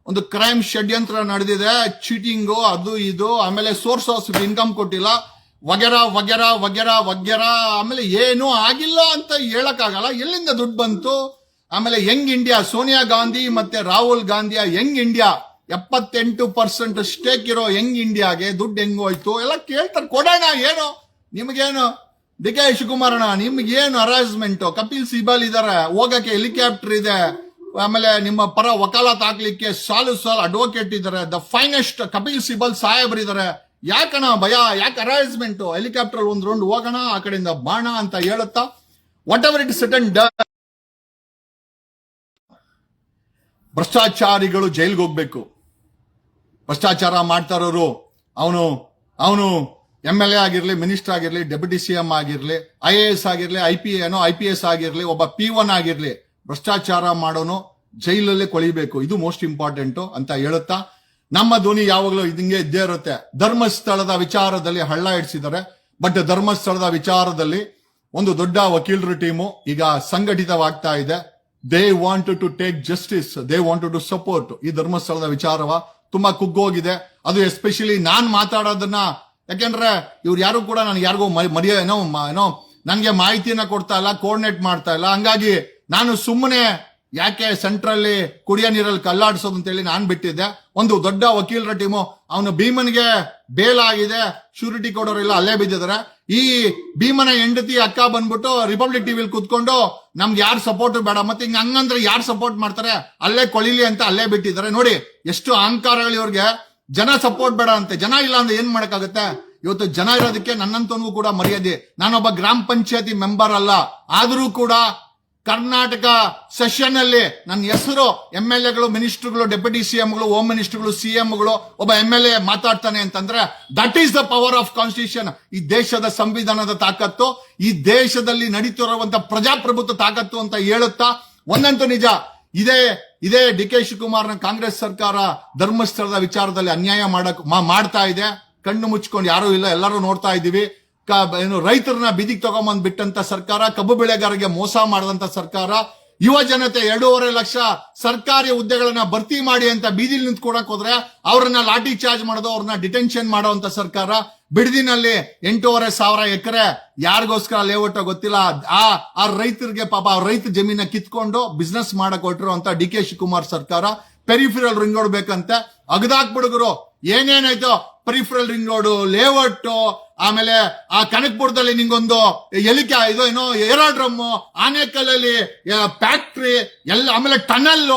ಒಂದು ಕ್ರೈಮ್ ಷಡ್ಯಂತ್ರ ನಡೆದಿದೆ ಚೀಟಿಂಗು ಅದು ಇದು, ಆಮೇಲೆ ಸೋರ್ಸ್ ಆಫ್ ಇನ್ಕಮ್ ಕೊಟ್ಟಿಲ್ಲ. ವಗೆರ ವಗೆರ ವಗೆರ ವಗೆರ, ಆಮೇಲೆ ಏನೂ ಆಗಿಲ್ಲ ಅಂತ ಹೇಳಕ್ಕಾಗಲ್ಲ. ಎಲ್ಲಿಂದ ದುಡ್ಡು ಬಂತು? ಆಮೇಲೆ ಯಂಗ್ ಇಂಡಿಯಾ ಸೋನಿಯಾ ಗಾಂಧಿ ಮತ್ತೆ ರಾಹುಲ್ ಗಾಂಧಿಯ ಯಂಗ್ ಇಂಡಿಯಾ ಎಪ್ಪತ್ತೆಂಟು ಪರ್ಸೆಂಟ್ ಸ್ಟೇಕ್ ಇರೋ ಯಂಗ್ ಇಂಡಿಯಾಗೆ ದುಡ್ಡು ಹೆಂಗೋಯ್ತು ಎಲ್ಲ ಕೇಳ್ತಾರೆ. ಕೊಡೋಣ, ಏನು? ನಿಮಗೇನು? ಡಿ ಕೆ ಶಿವಕುಮಾರಣ್ಣ, ನಿಮ್ಗೇನು ಅರೇಂಜ್ಮೆಂಟ್ ಕಪಿಲ್ ಸಿಬಲ್ ಇದಾರೆ, ಹೋಗಕ್ಕೆ ಹೆಲಿಕಾಪ್ಟರ್ ಇದೆ. ಆಮೇಲೆ ನಿಮ್ಮ ಪರ ವಕಾಲತ್ ಹಾಕ್ಲಿಕ್ಕೆ ಸಾಲು ಸಾಲು ಅಡ್ವೊಕೇಟ್ ಇದ್ದಾರೆ. ದ ಫೈನೆಸ್ಟ್ ಕಪಿಲ್ ಸಿಬಲ್ ಸಾಹೇಬ್ರು ಇದಾರೆ ಯಾಕಣ ಭಯ? ಯಾಕೆ ಅರೇಂಜ್ಮೆಂಟ್ ಹೆಲಿಕಾಪ್ಟರ್ ಒಂದು ರೌಂಡ್ ಹೋಗೋಣ, ಆ ಕಡೆಯಿಂದ ಬಾಣ ಅಂತ ಹೇಳುತ್ತಾ? ವಾಟ್ ಎವರ್ ಇಟ್ ಸೆಟನ್ ಡ ಭ್ರಷ್ಟಾಚಾರಿಗಳು ಜೈಲ್ಗೆ ಹೋಗ್ಬೇಕು. ಭ್ರಷ್ಟಾಚಾರ ಮಾಡ್ತಾ ಇರೋರು ಅವನು ಅವನು ಎಂ ಎಲ್ ಎ ಆಗಿರ್ಲಿ ಮಿನಿಸ್ಟರ್ ಆಗಿರ್ಲಿ ಡೆಪ್ಯೂಟಿ ಸಿ ಎಂ ಆಗಿರ್ಲಿ ಐ ಎ ಎಸ್ ಆಗಿರ್ಲಿ ಐ ಪಿ ಏನೋ ಐ ಪಿ ಎಸ್ ಆಗಿರ್ಲಿ, ಒಬ್ಬ ಪಿ ಒನ್ ಆಗಿರ್ಲಿ ಭ್ರಷ್ಟಾಚಾರ ಮಾಡೋನು ಜೈಲಲ್ಲೇ ಕೊಳಿಬೇಕು. ಇದು ಮೋಸ್ಟ್ ಇಂಪಾರ್ಟೆಂಟ್ ಅಂತ ಹೇಳುತ್ತಾ, ನಮ್ಮ ಧ್ವನಿ ಯಾವಾಗಲೂ ಇದಂಗೆ ಇದ್ದೇ ಇರುತ್ತೆ. ಧರ್ಮಸ್ಥಳದ ವಿಚಾರದಲ್ಲಿ ಹಳ್ಳ ಇಡಿಸಿದ್ದಾರೆ ಬಟ್ ಧರ್ಮಸ್ಥಳದ ವಿಚಾರದಲ್ಲಿ ಒಂದು ದೊಡ್ಡ ವಕೀಲರ ಟೀಮು ಈಗ ಸಂಘಟಿತವಾಗ್ತಾ ಇದೆ. They want to take justice they want to support ಈ ಧರ್ಮಸ್ಥಳದ ವಿಚಾರವ ತುಂಬಾ ಕುಗ್ಗೋಗಿದೆ. ಅದು ಎಸ್ಪೆಷಲಿ ನಾನ್ ಮಾತಾಡೋದನ್ನ, ಯಾಕೆಂದ್ರೆ ಇವ್ರು ಯಾರು ಕೂಡ ನನಗೆ ಯಾರಿಗೂ ಮರಿಯ ಏನೋ ಏನೋ ನನ್ಗೆ ಮಾಹಿತಿಯನ್ನ ಕೊಡ್ತಾ ಇಲ್ಲ ಕೋರ್ಡಿನೇಟ್ ಮಾಡ್ತಾ ಇಲ್ಲ. ಹಂಗಾಗಿ ನಾನು ಸುಮ್ಮನೆ ಯಾಕೆ ಸೆಂಟ್ರಲ್ಲಿ ಕುಡಿಯ ನೀರಲ್ಲಿ ಕಲ್ಲಾಡಿಸೋದು ಅಂತೇಳಿ ನಾನ್ ಬಿಟ್ಟಿದ್ದೆ. ಒಂದು ದೊಡ್ಡ ವಕೀಲರ ಟೀಮು, ಅವನು ಭೀಮನ್ಗೆ ಬೇಲ್ ಆಗಿದೆ ಶ್ಯೂರಿಟಿ ಕೊಡೋರೆಲ್ಲ ಅಲ್ಲೇ ಬಿದ್ದಿದ್ದಾರೆ. ಈ ಭೀಮನ ಹೆಂಡತಿ ಅಕ್ಕ ಬಂದ್ಬಿಟ್ಟು ರಿಪಬ್ಲಿಕ್ ಟಿವಿಲಿ ಕೂತ್ಕೊಂಡು, ನಮ್ಗೆ ಯಾರು ಸಪೋರ್ಟ್ ಬೇಡ, ಮತ್ತೆ ಹಿಂಗ ಹಂಗಂದ್ರೆ ಯಾರು ಸಪೋರ್ಟ್ ಮಾಡ್ತಾರೆ? ಅಲ್ಲೇ ಕೊಳಿಲಿ ಅಂತ ಅಲ್ಲೇ ಬಿಟ್ಟಿದ್ದಾರೆ. ನೋಡಿ, ಎಷ್ಟು ಅಹಂಕಾರಗಳು ಇವ್ರಿಗೆ. ಜನ ಸಪೋರ್ಟ್ ಬೇಡ ಅಂತೆ. ಜನ ಇಲ್ಲ ಅಂದ್ರೆ ಏನ್ ಮಾಡಕ್ಕಾಗತ್ತೆ? ಇವತ್ತು ಜನ ಇರೋದಕ್ಕೆ ನನ್ನಂತವನಿಗೂ ಕೂಡ ಮರ್ಯಾದೆ. ನಾನೊಬ್ಬ ಗ್ರಾಮ ಪಂಚಾಯತಿ ಮೆಂಬರ್ ಅಲ್ಲ. ಆದರೂ ಕೂಡ ಕರ್ನಾಟಕ ಸೆಷನ್ ಅಲ್ಲಿ ನನ್ನ ಹೆಸರು, ಎಂ ಎಲ್ ಎಗಳು, ಮಿನಿಸ್ಟರ್ಗಳು, ಡೆಪ್ಯೂಟಿ ಸಿಎಂಗಳು ಹೋಮ್ ಮಿನಿಸ್ಟರ್ಗಳು ಸಿಎಂಗಳು ಒಬ್ಬ ಎಂ ಎಲ್ ಎ ಮಾತಾಡ್ತಾನೆ ಅಂತಂದ್ರೆ that is the power of constitution ಈ ದೇಶದ ಸಂವಿಧಾನದ ತಾಕತ್ತು, ಈ ದೇಶದಲ್ಲಿ ನಡೀತಿರುವಂತ ಪ್ರಜಾಪ್ರಭುತ್ವ ತಾಕತ್ತು ಅಂತ ಹೇಳುತ್ತಾ, ಒಂದಂತೂ ನಿಜ, ಇದೇ ಇದೇ ಡಿ ಕೆ ಶಿವಕುಮಾರ್ನ ಕಾಂಗ್ರೆಸ್ ಸರ್ಕಾರ ಧರ್ಮಸ್ಥಳದ ವಿಚಾರದಲ್ಲಿ ಅನ್ಯಾಯ ಮಾಡಕ್ ಮಾಡ್ತಾ ಇದೆ. ಕಣ್ಣು ಮುಚ್ಕೊಂಡು ಯಾರೂ ಇಲ್ಲ, ಎಲ್ಲರೂ ನೋಡ್ತಾ ಇದ್ದೀವಿ. ಏನು ರೈತರನ್ನ ಬೀದಿಗೆ ತಗೊಂಬಂದ್ ಬಿಟ್ಟಂತ ಸರ್ಕಾರ, ಕಬ್ಬು ಬೆಳೆಗಾರರಿಗೆ ಮೋಸ ಮಾಡಿದಂತ ಸರ್ಕಾರ, ಯುವ ಜನತೆ ಎರಡೂವರೆ ಲಕ್ಷ ಸರ್ಕಾರಿ ಹುದ್ದೆಗಳನ್ನ ಭರ್ತಿ ಮಾಡಿ ಅಂತ ಬೀದಿಲಿ ನಿಂತ್ಕೊಡಕ್ ಹೋದ್ರೆ ಅವ್ರನ್ನ ಲಾಠಿ ಚಾರ್ಜ್ ಮಾಡೋದು, ಅವ್ರನ್ನ ಡಿಟೆನ್ಷನ್ ಮಾಡುವಂತ ಸರ್ಕಾರ ಬಿಡದಿನಲ್ಲಿ ಎಂಟೂವರೆ ಸಾವಿರ ಎಕರೆ ಯಾರಿಗೋಸ್ಕರ ಲೇಔಟ್ ಗೊತ್ತಿಲ್ಲ. ಆ ಆ ರೈತರಿಗೆ ಪಾಪ ರೈತ ಜಮೀನ ಕಿತ್ಕೊಂಡು ಬಿಸ್ನೆಸ್ ಮಾಡಕ್ ಹೊಟ್ಟಿರುವಂತ ಡಿ ಕೆ ಶಿವಕುಮಾರ್ ಸರ್ಕಾರ ಪೆರಿಫಿರಲ್ ರಿಂಗ್ ರೋಡ್ ಬೇಕಂತೆ ಅಗದಾಕ್ಬಿಡುಗರು ಏನೇನಾಯ್ತು ಪೆರಿಫಿರಲ್ ರಿಂಗ್ ರೋಡ್ ಲೇಔಟ್ ಆಮೇಲೆ ಆ ಕನಕಪುರದಲ್ಲಿ ನಿಂಗೊಂದು ಎಲಿಕೆ, ಇದು ಏನೋ ಏರೋಡ್ರಮ್, ಆನೇಕಲ್ಲಲ್ಲಿ ಫ್ಯಾಕ್ಟ್ರಿ ಎಲ್ಲ, ಆಮೇಲೆ ಟನಲ್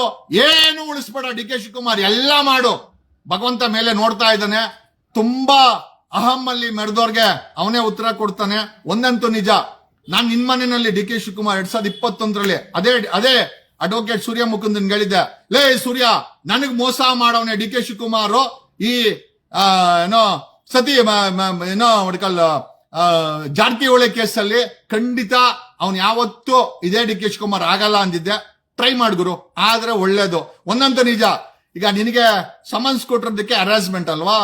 ಏನು ಉಳಿಸ್ಬೇಡ. ಡಿ ಕೆ ಶಿವಕುಮಾರ್, ಎಲ್ಲ ಮಾಡು. ಭಗವಂತ ಮೇಲೆ ನೋಡ್ತಾ ಇದ್ದಾನೆ. ತುಂಬಾ ಅಹಮ್ಮಲ್ಲಿ ಮೆರೆದವ್ರಿಗೆ ಅವನೇ ಉತ್ತರ ಕೊಡ್ತಾನೆ. ಒಂದಂತೂ ನಿಜ. ನಾನು ನಿನ್ ಮನೆಯಲ್ಲಿ ಡಿ ಕೆ ಶಿವಕುಮಾರ್ ಎರಡ್ ಸಾವಿರದ ಇಪ್ಪತ್ತೊಂದರಲ್ಲಿ, ಅದೇ ಅದೇ ಅಡ್ವೊಕೇಟ್ ಸೂರ್ಯ ಮುಕುಂದನ್ ಹೇಳಿದ್ದೆ, ಲೇ ಸೂರ್ಯ, ನನಗ್ ಮೋಸ ಮಾಡವನೆ ಡಿ ಕೆ ಶಿವಕುಮಾರ್ ಈ ಏನೋ ಸತಿ ಏನೋ ಒಡ್ಕಲ್ ಜಾರಕಿಹೊಳಿ ಕೇಸಲ್ಲಿ ಖಂಡಿತ ಅವನ್ ಯಾವತ್ತೂ ಇದೇ ಡಿ ಕೆ ಶಿವಕುಮಾರ್ ಆಗಲ್ಲ ಅಂದಿದ್ದೆ ಟ್ರೈ ಮಾಡ್ಗುರು ಆದ್ರೆ ಒಳ್ಳೇದು ಒಂದಂತ ನಿಜ, ಈಗ ನಿನಗೆ ಸಮನ್ಸ್ ಕೊಟ್ಟಿರೋದಕ್ಕೆ ಹರಾಸ್ಮೆಂಟ್ ಅಲ್ವಾ?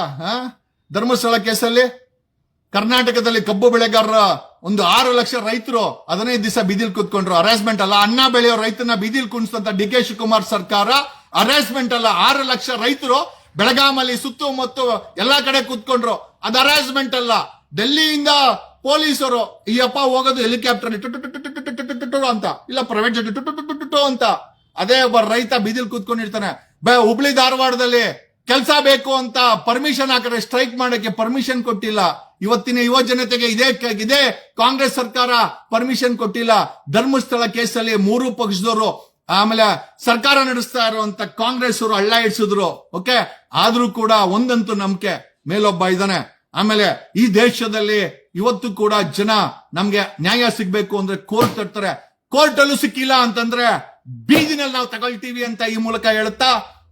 ಧರ್ಮಸ್ಥಳ ಕೇಸಲ್ಲಿ ಕರ್ನಾಟಕದಲ್ಲಿ ಕಬ್ಬು ಬೆಳೆಗಾರರ ಒಂದು ಆರು ಲಕ್ಷ ರೈತರು ಹದಿನೈದು ದಿವಸ ಬೀದಿಲ್ ಕೂತ್ಕೊಂಡ್ರು. ಅರೇಸ್ಮೆಂಟ್ ಅಲ್ಲ, ಅನ್ನ ಬೆಳೆಯೋ ರೈತನ ಬೀದಿಲ್ ಕುಣಿಸಂತ ಡಿ ಕೆ ಶಿವಕುಮಾರ್ ಸರ್ಕಾರ ಹರಾಸ್ಮೆಂಟ್ ಅಲ್ಲ, ಆರು ಲಕ್ಷ ರೈತರು ಬೆಳಗಾಮಲ್ಲಿ ಸುತ್ತಮುತ್ತ ಎಲ್ಲಾ ಕಡೆ ಕೂತ್ಕೊಂಡ್ರು. ಅದು ಹರಾಸ್ಮೆಂಟ್ ಅಲ್ಲ. ಡೆಲ್ಲಿಯಿಂದ ಪೊಲೀಸರು ಈ ಅಪ್ಪ ಹೋಗೋದು ಹೆಲಿಕಾಪ್ಟರ್ ಅಂತ. ಇಲ್ಲ ಪ್ರೈವೇಟ್ ಅಂತ. ಅದೇ ಒಬ್ಬ ರೈತ ಬೀದಿಲ್ ಕೂತ್ಕೊಂಡಿರ್ತಾನೆ. ಬ- ಹುಬ್ಳಿ ಧಾರವಾಡದಲ್ಲಿ ಕೆಲಸ ಬೇಕು ಅಂತ ಪರ್ಮಿಷನ್ ಹಾಕಿದ್ರೆ ಸ್ಟ್ರೈಕ್ ಮಾಡಕ್ಕೆ ಪರ್ಮಿಷನ್ ಕೊಟ್ಟಿಲ್ಲ. ಇವತ್ತಿನ ಯುವ ಜನತೆಗೆ ಇದೇ ಇದೆ ಕಾಂಗ್ರೆಸ್ ಸರ್ಕಾರ ಪರ್ಮಿಷನ್ ಕೊಟ್ಟಿಲ್ಲ. ಧರ್ಮಸ್ಥಳ ಕೇಸಲ್ಲಿ ಮೂರು ಪಕ್ಷದವರು, ಆಮೇಲೆ ಸರ್ಕಾರ ನಡೆಸ್ತಾ ಇರುವಂತ ಕಾಂಗ್ರೆಸ್ ಅವರು ಹಳ್ಳ ಇಡ್ಸಿದ್ರು ಓಕೆ ಆದ್ರೂ ಕೂಡ ಒಂದಂತೂ ನಂಬಿಕೆ ಮೇಲೊಬ್ಬ ಇದ್ದಾನೆ. ಆಮೇಲೆ ಈ ದೇಶದಲ್ಲಿ ಇವತ್ತು ಕೂಡ ಜನ ನಮ್ಗೆ ನ್ಯಾಯ ಸಿಗ್ಬೇಕು ಅಂದ್ರೆ ಕೋರ್ಟ್ ಕಟ್ತಾರೆ. ಕೋರ್ಟ್ ಅಲ್ಲೂ ಸಿಕ್ಕಿಲ್ಲ ಅಂತಂದ್ರೆ ಬೀದಿನಲ್ಲಿ ನಾವು ತಗೊಳ್ತೀವಿ ಅಂತ ಈ ಮೂಲಕ ಹೇಳುತ್ತಾ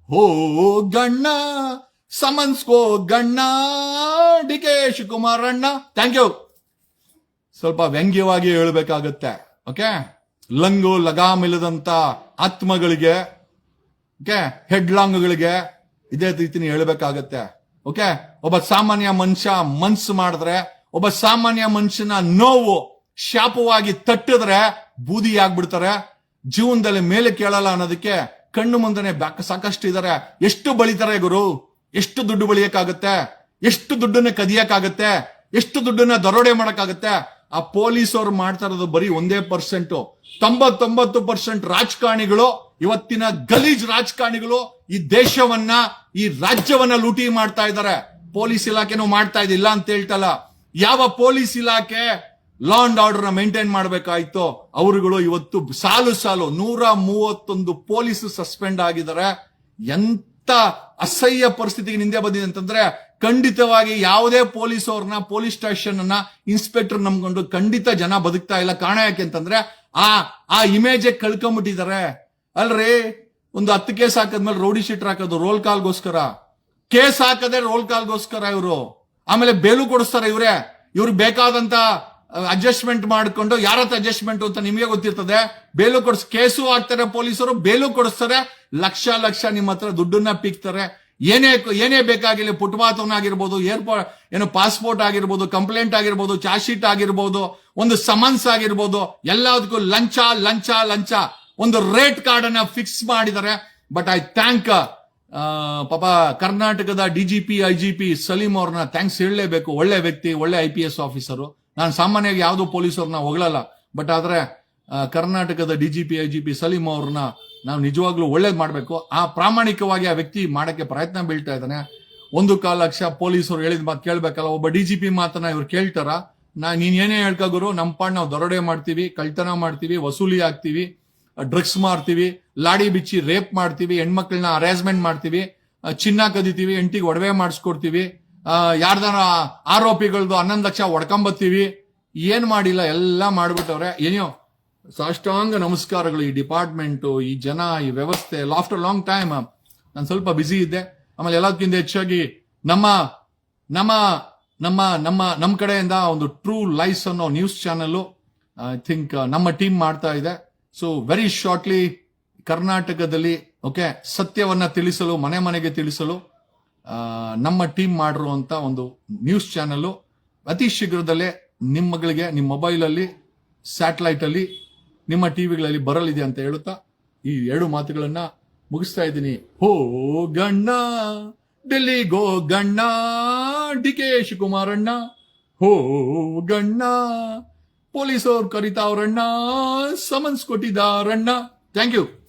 ಹೋ ಗಣ್ಣ, ಸಮನ್ಸ್ಕೋ ಗಣ್ಣ, ಡಿ ಕೆ ಅಣ್ಣ ಥ್ಯಾಂಕ್ ಯು ಸ್ವಲ್ಪ ವ್ಯಂಗ್ಯವಾಗಿ ಹೇಳಬೇಕಾಗುತ್ತೆ ಓಕೆ ಲಂಗು ಲಗಾಮಿಲ್ಲದಂತ ಆತ್ಮಗಳಿಗೆ ಓಕೆ ಹೆಡ್ಲಾಂಗ್ಗಳಿಗೆ ಇದೇ ರೀತಿನ ಹೇಳಬೇಕಾಗತ್ತೆ ಓಕೆ ಒಬ್ಬ ಸಾಮಾನ್ಯ ಮನುಷ್ಯ ಮನ್ಸು ಮಾಡಿದ್ರೆ, ಒಬ್ಬ ಸಾಮಾನ್ಯ ಮನುಷ್ಯನ ನೋವು ಶಾಪವಾಗಿ ತಟ್ಟಿದ್ರೆ ಬೂದಿ ಆಗ್ಬಿಡ್ತಾರೆ ಜೀವನದಲ್ಲಿ ಮೇಲೆ ಕೇಳಲ್ಲ ಅನ್ನೋದಕ್ಕೆ ಕಣ್ಣು ಮುಂದನೆ ಬ್ಯಾಕ್ ಸಾಕಷ್ಟು ಇದಾರೆ. ಎಷ್ಟು ಬಳಿತಾರೆ ಗುರು? ಎಷ್ಟು ದುಡ್ಡು ಬಳಿಯಕ್ಕಾಗತ್ತೆ ಎಷ್ಟು ದುಡ್ಡನ್ನ ಕದಿಯಕ್ಕಾಗತ್ತೆ? ಎಷ್ಟು ದುಡ್ಡನ್ನ ದರೋಡೆ ಮಾಡಕ್ಕಾಗತ್ತೆ? ಆ ಪೊಲೀಸ್ ಅವ್ರು ಮಾಡ್ತಾ ಇರೋದು ಬರೀ ಒಂದೇ ಪರ್ಸೆಂಟ್. ತೊಂಬತ್ತೊಂಬತ್ತು ಪರ್ಸೆಂಟ್ ರಾಜಕಾರಣಿಗಳು, ಇವತ್ತಿನ ಗಲೀಜ್ ರಾಜಕಾರಣಿಗಳು ಈ ದೇಶವನ್ನ, ಈ ರಾಜ್ಯವನ್ನ ಲೂಟಿ ಮಾಡ್ತಾ ಇದ್ದಾರೆ. ಪೊಲೀಸ್ ಇಲಾಖೆನೂ ಮಾಡ್ತಾ ಇದಿಲ್ಲ ಅಂತ ಹೇಳ್ತಲ್ಲ. ಯಾವ ಪೊಲೀಸ್ ಇಲಾಖೆ ಲಾ ಅಂಡ್ ಆರ್ಡರ್ನ ಮೇಂಟೈನ್ ಮಾಡಬೇಕಾಯ್ತು, ಅವರುಗಳು ಇವತ್ತು ಸಾಲು ಸಾಲು ನೂರ ಮೂವತ್ತೊಂದು ಪೊಲೀಸ್ ಸಸ್ಪೆಂಡ್ ಆಗಿದ್ದಾರೆ. ಎಂತ ಅಸಹ್ಯ ಪರಿಸ್ಥಿತಿಗೆ ನಿಂದೆ ಬಂದಿದೆ ಅಂತಂದ್ರೆ, ಖಂಡಿತವಾಗಿ ಯಾವುದೇ ಪೊಲೀಸ್ ಅವ್ರನ್ನ, ಪೊಲೀಸ್ ಸ್ಟೇಷನ್ ಅನ್ನ ಇನ್ಸ್ಪೆಕ್ಟರ್ ನಂಬ್ಕೊಂಡು ಖಂಡಿತ ಜನ ಬದುಕ್ತಾ ಇಲ್ಲ. ಕಾರಣ ಯಾಕೆ ಅಂತಂದ್ರೆ, ಆ ಆ ಇಮೇಜ್ ಕಳ್ಕೊಂಬಿಟ್ಟಿದ್ದಾರೆ. ಅಲ್ರಿ? ಒಂದು ಹತ್ತು ಕೇಸ್ ಹಾಕದ್ಮೇಲೆ ರೌಡಿ ಶೀಟರ್ ಹಾಕೋದು ರೋಲ್ ಕಾಲ್ಗೋಸ್ಕರ. ಕೇಸ್ ಹಾಕದೆ ರೋಲ್ ಕಾಲ್ಗೋಸ್ಕರ ಇವರು. ಆಮೇಲೆ ಬೇಲು ಕೊಡಿಸ್ತಾರೆ ಇವ್ರೆ. ಇವ್ರಿಗೆ ಬೇಕಾದಂತ ಅಡ್ಜಸ್ಟ್ಮೆಂಟ್ ಮಾಡಿಕೊಂಡು ಯಾರ ಹತ್ರ ಅಡ್ಜಸ್ಟ್ಮೆಂಟ್ ಅಂತ ನಿಮಗೆ ಗೊತ್ತಿರ್ತದೆ? ಬೇಲು ಕೊಡಿಸ್, ಕೇಸು ಹಾಕ್ತಾರೆ ಪೊಲೀಸರು, ಬೇಲು ಕೊಡಿಸ್ತಾರೆ, ಲಕ್ಷ ಲಕ್ಷ ನಿಮ್ಮ ಹತ್ರ ದುಡ್ಡನ್ನ ಪೀಕ್ತಾರೆ. ಏನೇ ಏನೇ ಬೇಕಾಗಿಲ್ಲ ಪುಟ್ಪಾತವನ್ನ ಆಗಿರ್ಬೋದು ಏರ್ಪೋರ್ಟ್ ಏನೋ ಪಾಸ್ಪೋರ್ಟ್ ಆಗಿರ್ಬೋದು ಕಂಪ್ಲೇಂಟ್ ಆಗಿರ್ಬೋದು ಚಾರ್ಜ್ ಶೀಟ್ ಆಗಿರ್ಬೋದು, ಒಂದು ಸಮನ್ಸ್ ಆಗಿರ್ಬೋದು, ಎಲ್ಲದಕ್ಕೂ ಲಂಚ ಲಂಚ ಲಂಚ. ಒಂದು ರೇಟ್ ಕಾರ್ಡ್ ಅನ್ನ ಫಿಕ್ಸ್ ಮಾಡಿದ್ದಾರೆ ಬಟ್ ಐ ಥ್ಯಾಂಕ್ ಪಾಪ ಕರ್ನಾಟಕದ ಡಿಜಿಪಿ ಐಜಿಪಿ ಸಲೀಂ ಅವ್ರನ್ನ ಥ್ಯಾಂಕ್ಸ್ ಹೇಳಲೇಬೇಕು. ಒಳ್ಳೆ ವ್ಯಕ್ತಿ, ಒಳ್ಳೆ ಐ ಪಿ ಎಸ್ ಆಫೀಸರು ನಾನು ಸಾಮಾನ್ಯವಾಗಿ ಯಾವುದೋ ಪೊಲೀಸವ್ರನ್ನ ಹೊಗಳಲ್ಲ. ಬಟ್ ಆದರೆ ಕರ್ನಾಟಕದ D G P I G P Salim ಅವ್ರನ್ನ ನಾವು ನಿಜವಾಗ್ಲೂ ಒಳ್ಳೇದು ಮಾಡಬೇಕು. ಆ ಪ್ರಾಮಾಣಿಕವಾಗಿ ಆ ವ್ಯಕ್ತಿ ಮಾಡೋಕ್ಕೆ ಪ್ರಯತ್ನ ಬೀಳ್ತಾ ಇದ್ದಾನೆ. ಒಂದು ಕಾಲ ಲಕ್ಷ ಪೊಲೀಸರು ಹೇಳಿದ ಮಾತು ಕೇಳಬೇಕಲ್ಲ, ಒಬ್ಬ ಡಿ ಜಿ ಪಿ ಮಾತನ್ನ ಇವ್ರು ಕೇಳ್ತಾರ. ನಾ, ನೀನ್ ಏನೇ ಹೇಳ್ಕಾಗುರು ನಮ್ಮ ಪಾಡ್ ನಾವು ದರೋಡೆ ಮಾಡ್ತೀವಿ, ಕಳ್ತನ ಮಾಡ್ತೀವಿ, ವಸೂಲಿ ಆಗ್ತೀವಿ ಡ್ರಗ್ಸ್ ಮಾರ್ತೀವಿ, ಲಾಡಿ ಬಿಚ್ಚಿ ರೇಪ್ ಮಾಡ್ತೀವಿ, ಹೆಣ್ಮಕ್ಳನ್ನ ಹರಾಸ್ಮೆಂಟ್ ಮಾಡ್ತೀವಿ ಚಿನ್ನ ಕದಿತೀವಿ, ಎಂಟಿಗೆ ಒಡವೆ ಮಾಡಿಸ್ಕೊಡ್ತೀವಿ ಯಾರ್ದಾರ ಆರೋಪಿಗಳದ್ದು ಹನ್ನೊಂದು ಲಕ್ಷ ಹೊಡ್ಕೊಂಬತ್ತೀವಿ. ಏನ್ ಮಾಡಿಲ್ಲ, ಎಲ್ಲ ಮಾಡ್ಬಿಟ್ಟವ್ರೆ. ಏನೋ ಸಾಷ್ಟಾಂಗ ನಮಸ್ಕಾರಗಳು ಈ ಡಿಪಾರ್ಟ್ಮೆಂಟು, ಈ ಜನ, ಈ ವ್ಯವಸ್ಥೆ ಲಾಫ್ಟರ್ ಲಾಂಗ್ ಟೈಮ್ ನಾನು ಸ್ವಲ್ಪ ಬ್ಯುಸಿ ಇದ್ದೆ. ಆಮೇಲೆ ಎಲ್ಲದಕ್ಕಿಂತ ಹೆಚ್ಚಾಗಿ ನಮ್ಮ ನಮ್ಮ ನಮ್ಮ ನಮ್ಮ ನಮ್ಮ ಕಡೆಯಿಂದ ಒಂದು ಟ್ರೂ ಲೈಫ್ ಅನ್ನೋ ನ್ಯೂಸ್ ಚಾನೆಲ್ ಐ ಥಿಂಕ್ ನಮ್ಮ ಟೀಮ್ ಮಾಡ್ತಾ ಇದೆ. ಸೊ ವೆರಿ ಶಾರ್ಟ್ಲಿ ಕರ್ನಾಟಕದಲ್ಲಿ ಓಕೆ ಸತ್ಯವನ್ನ ತಿಳಿಸಲು, ಮನೆ ಮನೆಗೆ ತಿಳಿಸಲು ನಮ್ಮ ಟೀಮ್ ಮಾಡಿರುವಂತ ಒಂದು ನ್ಯೂಸ್ ಚಾನೆಲ್ ಅತಿ ಶೀಘ್ರದಲ್ಲೇ ನಿಮ್ಮಗಳಿಗೆ ನಿಮ್ಮ ಮೊಬೈಲಲ್ಲಿ ಸ್ಯಾಟಲೈಟ್ ಅಲ್ಲಿ ನಿಮ್ಮ ಟಿವಿಗಳಲ್ಲಿ ಬರಲಿದೆ ಅಂತ ಹೇಳುತ್ತಾ ಈ ಎರಡು ಮಾತುಗಳನ್ನ ಮುಗಿಸ್ತಾ ಇದ್ದೀನಿ. ಹೋ ಗಣ್ಣ ಡೆಲ್ಲಿಗೋ ಗಣ್ಣ, ಡಿ ಕೆ ಶಿವಕುಮಾರಣ್ಣ. ಹೋ ಗಣ್ಣ ಕರಿತಾ ಕರಿತಾವ್ರಣ್ಣ ಸಮನ್ಸ್ ಕೊಟ್ಟಿದ್ದಾರಣ್ಣ. Thank you